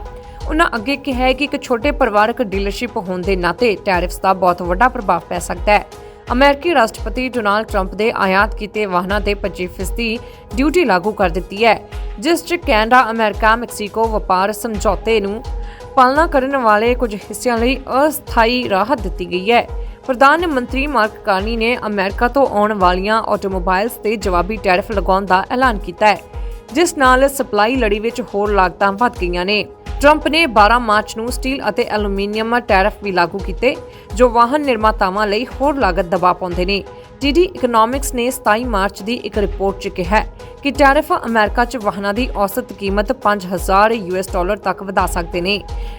ਉਹਨਾਂ ਅੱਗੇ ਕਿਹਾ ਕਿ ਇੱਕ ਛੋਟੇ ਪਰਿਵਾਰਕ ਡੀਲਰਸ਼ਿਪ ਹੋਣ ਦੇ ਨਾਤੇ ਟੈਰਿਫਸ ਦਾ ਬਹੁਤ ਵੱਡਾ ਪ੍ਰਭਾਵ ਪੈ ਸਕਦਾ ਹੈ। ਅਮਰੀਕੀ ਰਾਸ਼ਟਰਪਤੀ ਡੋਨਾਲਡ ਟਰੰਪ ਦੇ ਆਯਾਤ ਕੀਤੇ ਵਾਹਨਾਂ ਤੇ 25% ਡਿਊਟੀ ਲਾਗੂ ਕਰ ਦਿੱਤੀ ਹੈ, ਜਿਸ 'ਚ ਕੈਨੇਡਾ, ਅਮਰੀਕਾ, ਮੈਕਸੀਕੋ ਵਪਾਰ ਸਮਝੌਤੇ ਨੂੰ ਪਾਲਣਾ ਕਰਨ ਵਾਲੇ ਕੁਝ ਹਿੱਸਿਆਂ ਲਈ ਅਸਥਾਈ ਰਾਹਤ ਦਿੱਤੀ ਗਈ ਹੈ। ਪ੍ਰਧਾਨ ਮੰਤਰੀ ਮਾਰਕ ਕਾਰਨੀ ਨੇ ਅਮਰੀਕਾ ਤੋਂ ਆਉਣ ਵਾਲੀਆਂ ਆਟੋਮੋਬਾਈਲਸ ਤੇ ਜਵਾਬੀ ਟੈਰਿਫ ਲਗਾਉਣ ਦਾ ਐਲਾਨ ਕੀਤਾ ਹੈ, ਜਿਸ ਨਾਲ ਸਪਲਾਈ ਲੜੀ ਵਿੱਚ ਹੋਰ ਲਾਗਤਾਂ ਵੱਧ ਗਈਆਂ ਨੇ। ਟਰੰਪ ਨੇ 12 ਮਾਰਚ ਨੂੰ ਸਟੀਲ ਅਤੇ ਐਲੂਮੀਨੀਅਮ ਟੈਰਿਫ ਵੀ ਲਾਗੂ ਕੀਤੇ, ਜੋ ਵਾਹਨ ਨਿਰਮਾਤਾਵਾਂ ਲਈ ਹੋਰ ਲਾਗਤ ਦਬਾਅ ਪਾਉਂਦੇ ਨੇ। ਟੀਡੀ ਇਕਨੋਮਿਕਸ ਨੇ 27 ਮਾਰਚ ਦੀ ਇੱਕ ਰਿਪੋਰਟ 'ਚ ਕਿਹਾ ਕਿ ਟੈਰਿਫ ਅਮਰੀਕਾ 'ਚ ਵਾਹਨਾਂ ਦੀ ਔਸਤ ਕੀਮਤ 5000 ਯੂਐਸ ਡਾਲਰ ਤੱਕ ਵਧਾ ਸਕਦੇ ਨੇ।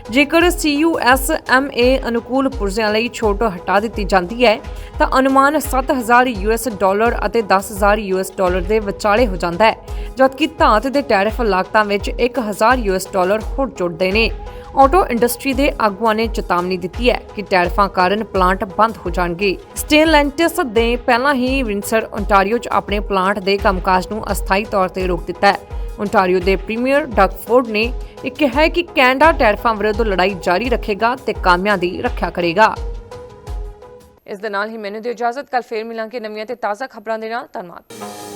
ਜੇਕਰ CUSMA ਅਨੁਕੂਲ ਪੁਰਜ਼ਿਆਂ ਲਈ ਛੋਟ ਹਟਾ ਦਿੱਤੀ ਜਾਂਦੀ ਹੈ, ਤਾਂ ਅਨੁਮਾਨ 7000 ਯੂਐਸ ਡਾਲਰ ਅਤੇ 10000 ਯੂਐਸ ਡਾਲਰ ਦੇ ਵਿਚਾਲੇ ਹੋ ਜਾਂਦਾ ਹੈ, ਜਦਕਿ ਧਾਤ ਦੇ ਟੈਰਿਫ ਲਾਗਤਾਂ ਵਿੱਚ 1000 ਯੂਐਸ ਡਾਲਰ ਹੋਰ ਜੁੜਦੇ ਨੇ। ਆਟੋ ਇੰਡਸਟਰੀ ਦੇ ਆਗੂਆਂ ਨੇ ਚੇਤਾਵਨੀ ਦਿੱਤੀ ਹੈ ਕਿ ਟੈਰਿਫਾਂ ਕਾਰਨ ਪਲਾਂਟ ਬੰਦ ਹੋ ਜਾਣਗੇ। ਸਟੇਨਲੈਂਟਸ ਨੇ ਪਹਿਲਾਂ ਹੀ ਵਿੰਸਰ ਓਨਟਾਰੀਓ 'ਚ ਆਪਣੇ ਪਲਾਂਟ ਦੇ ਕੰਮਕਾਜ ਨੂੰ ਅਸਥਾਈ ਤੌਰ ਤੇ ਰੋਕ ਦਿੱਤਾ ਹੈ। ਓਨਟਾਰੀਓ ਦੇ ਪ੍ਰੀਮੀਅਰ ਡਗ ਫੋਰਡ ਨੇ ਇਹ ਕਿਹਾ ਕਿ ਕੈਨੇਡਾ ਟੈਰਫਾਂ ਵਿਰੁੱਧ ਲੜਾਈ ਜਾਰੀ ਰੱਖੇਗਾ ਤੇ ਕਾਮਿਆਂ ਦੀ ਰੱਖਿਆ ਕਰੇਗਾ। ਇਸ ਦੇ ਨਾਲ ਹੀ ਮੈਨੂੰ ਦਿਓ ਇਜਾਜ਼ਤ। ਕੱਲ ਫੇਰ ਮਿਲਾਂਗੇ ਨਵੀਆਂ ਤੇ ਤਾਜ਼ਾ ਖਬਰਾਂ ਦੇ ਨਾਲ। ਧੰਨਵਾਦ।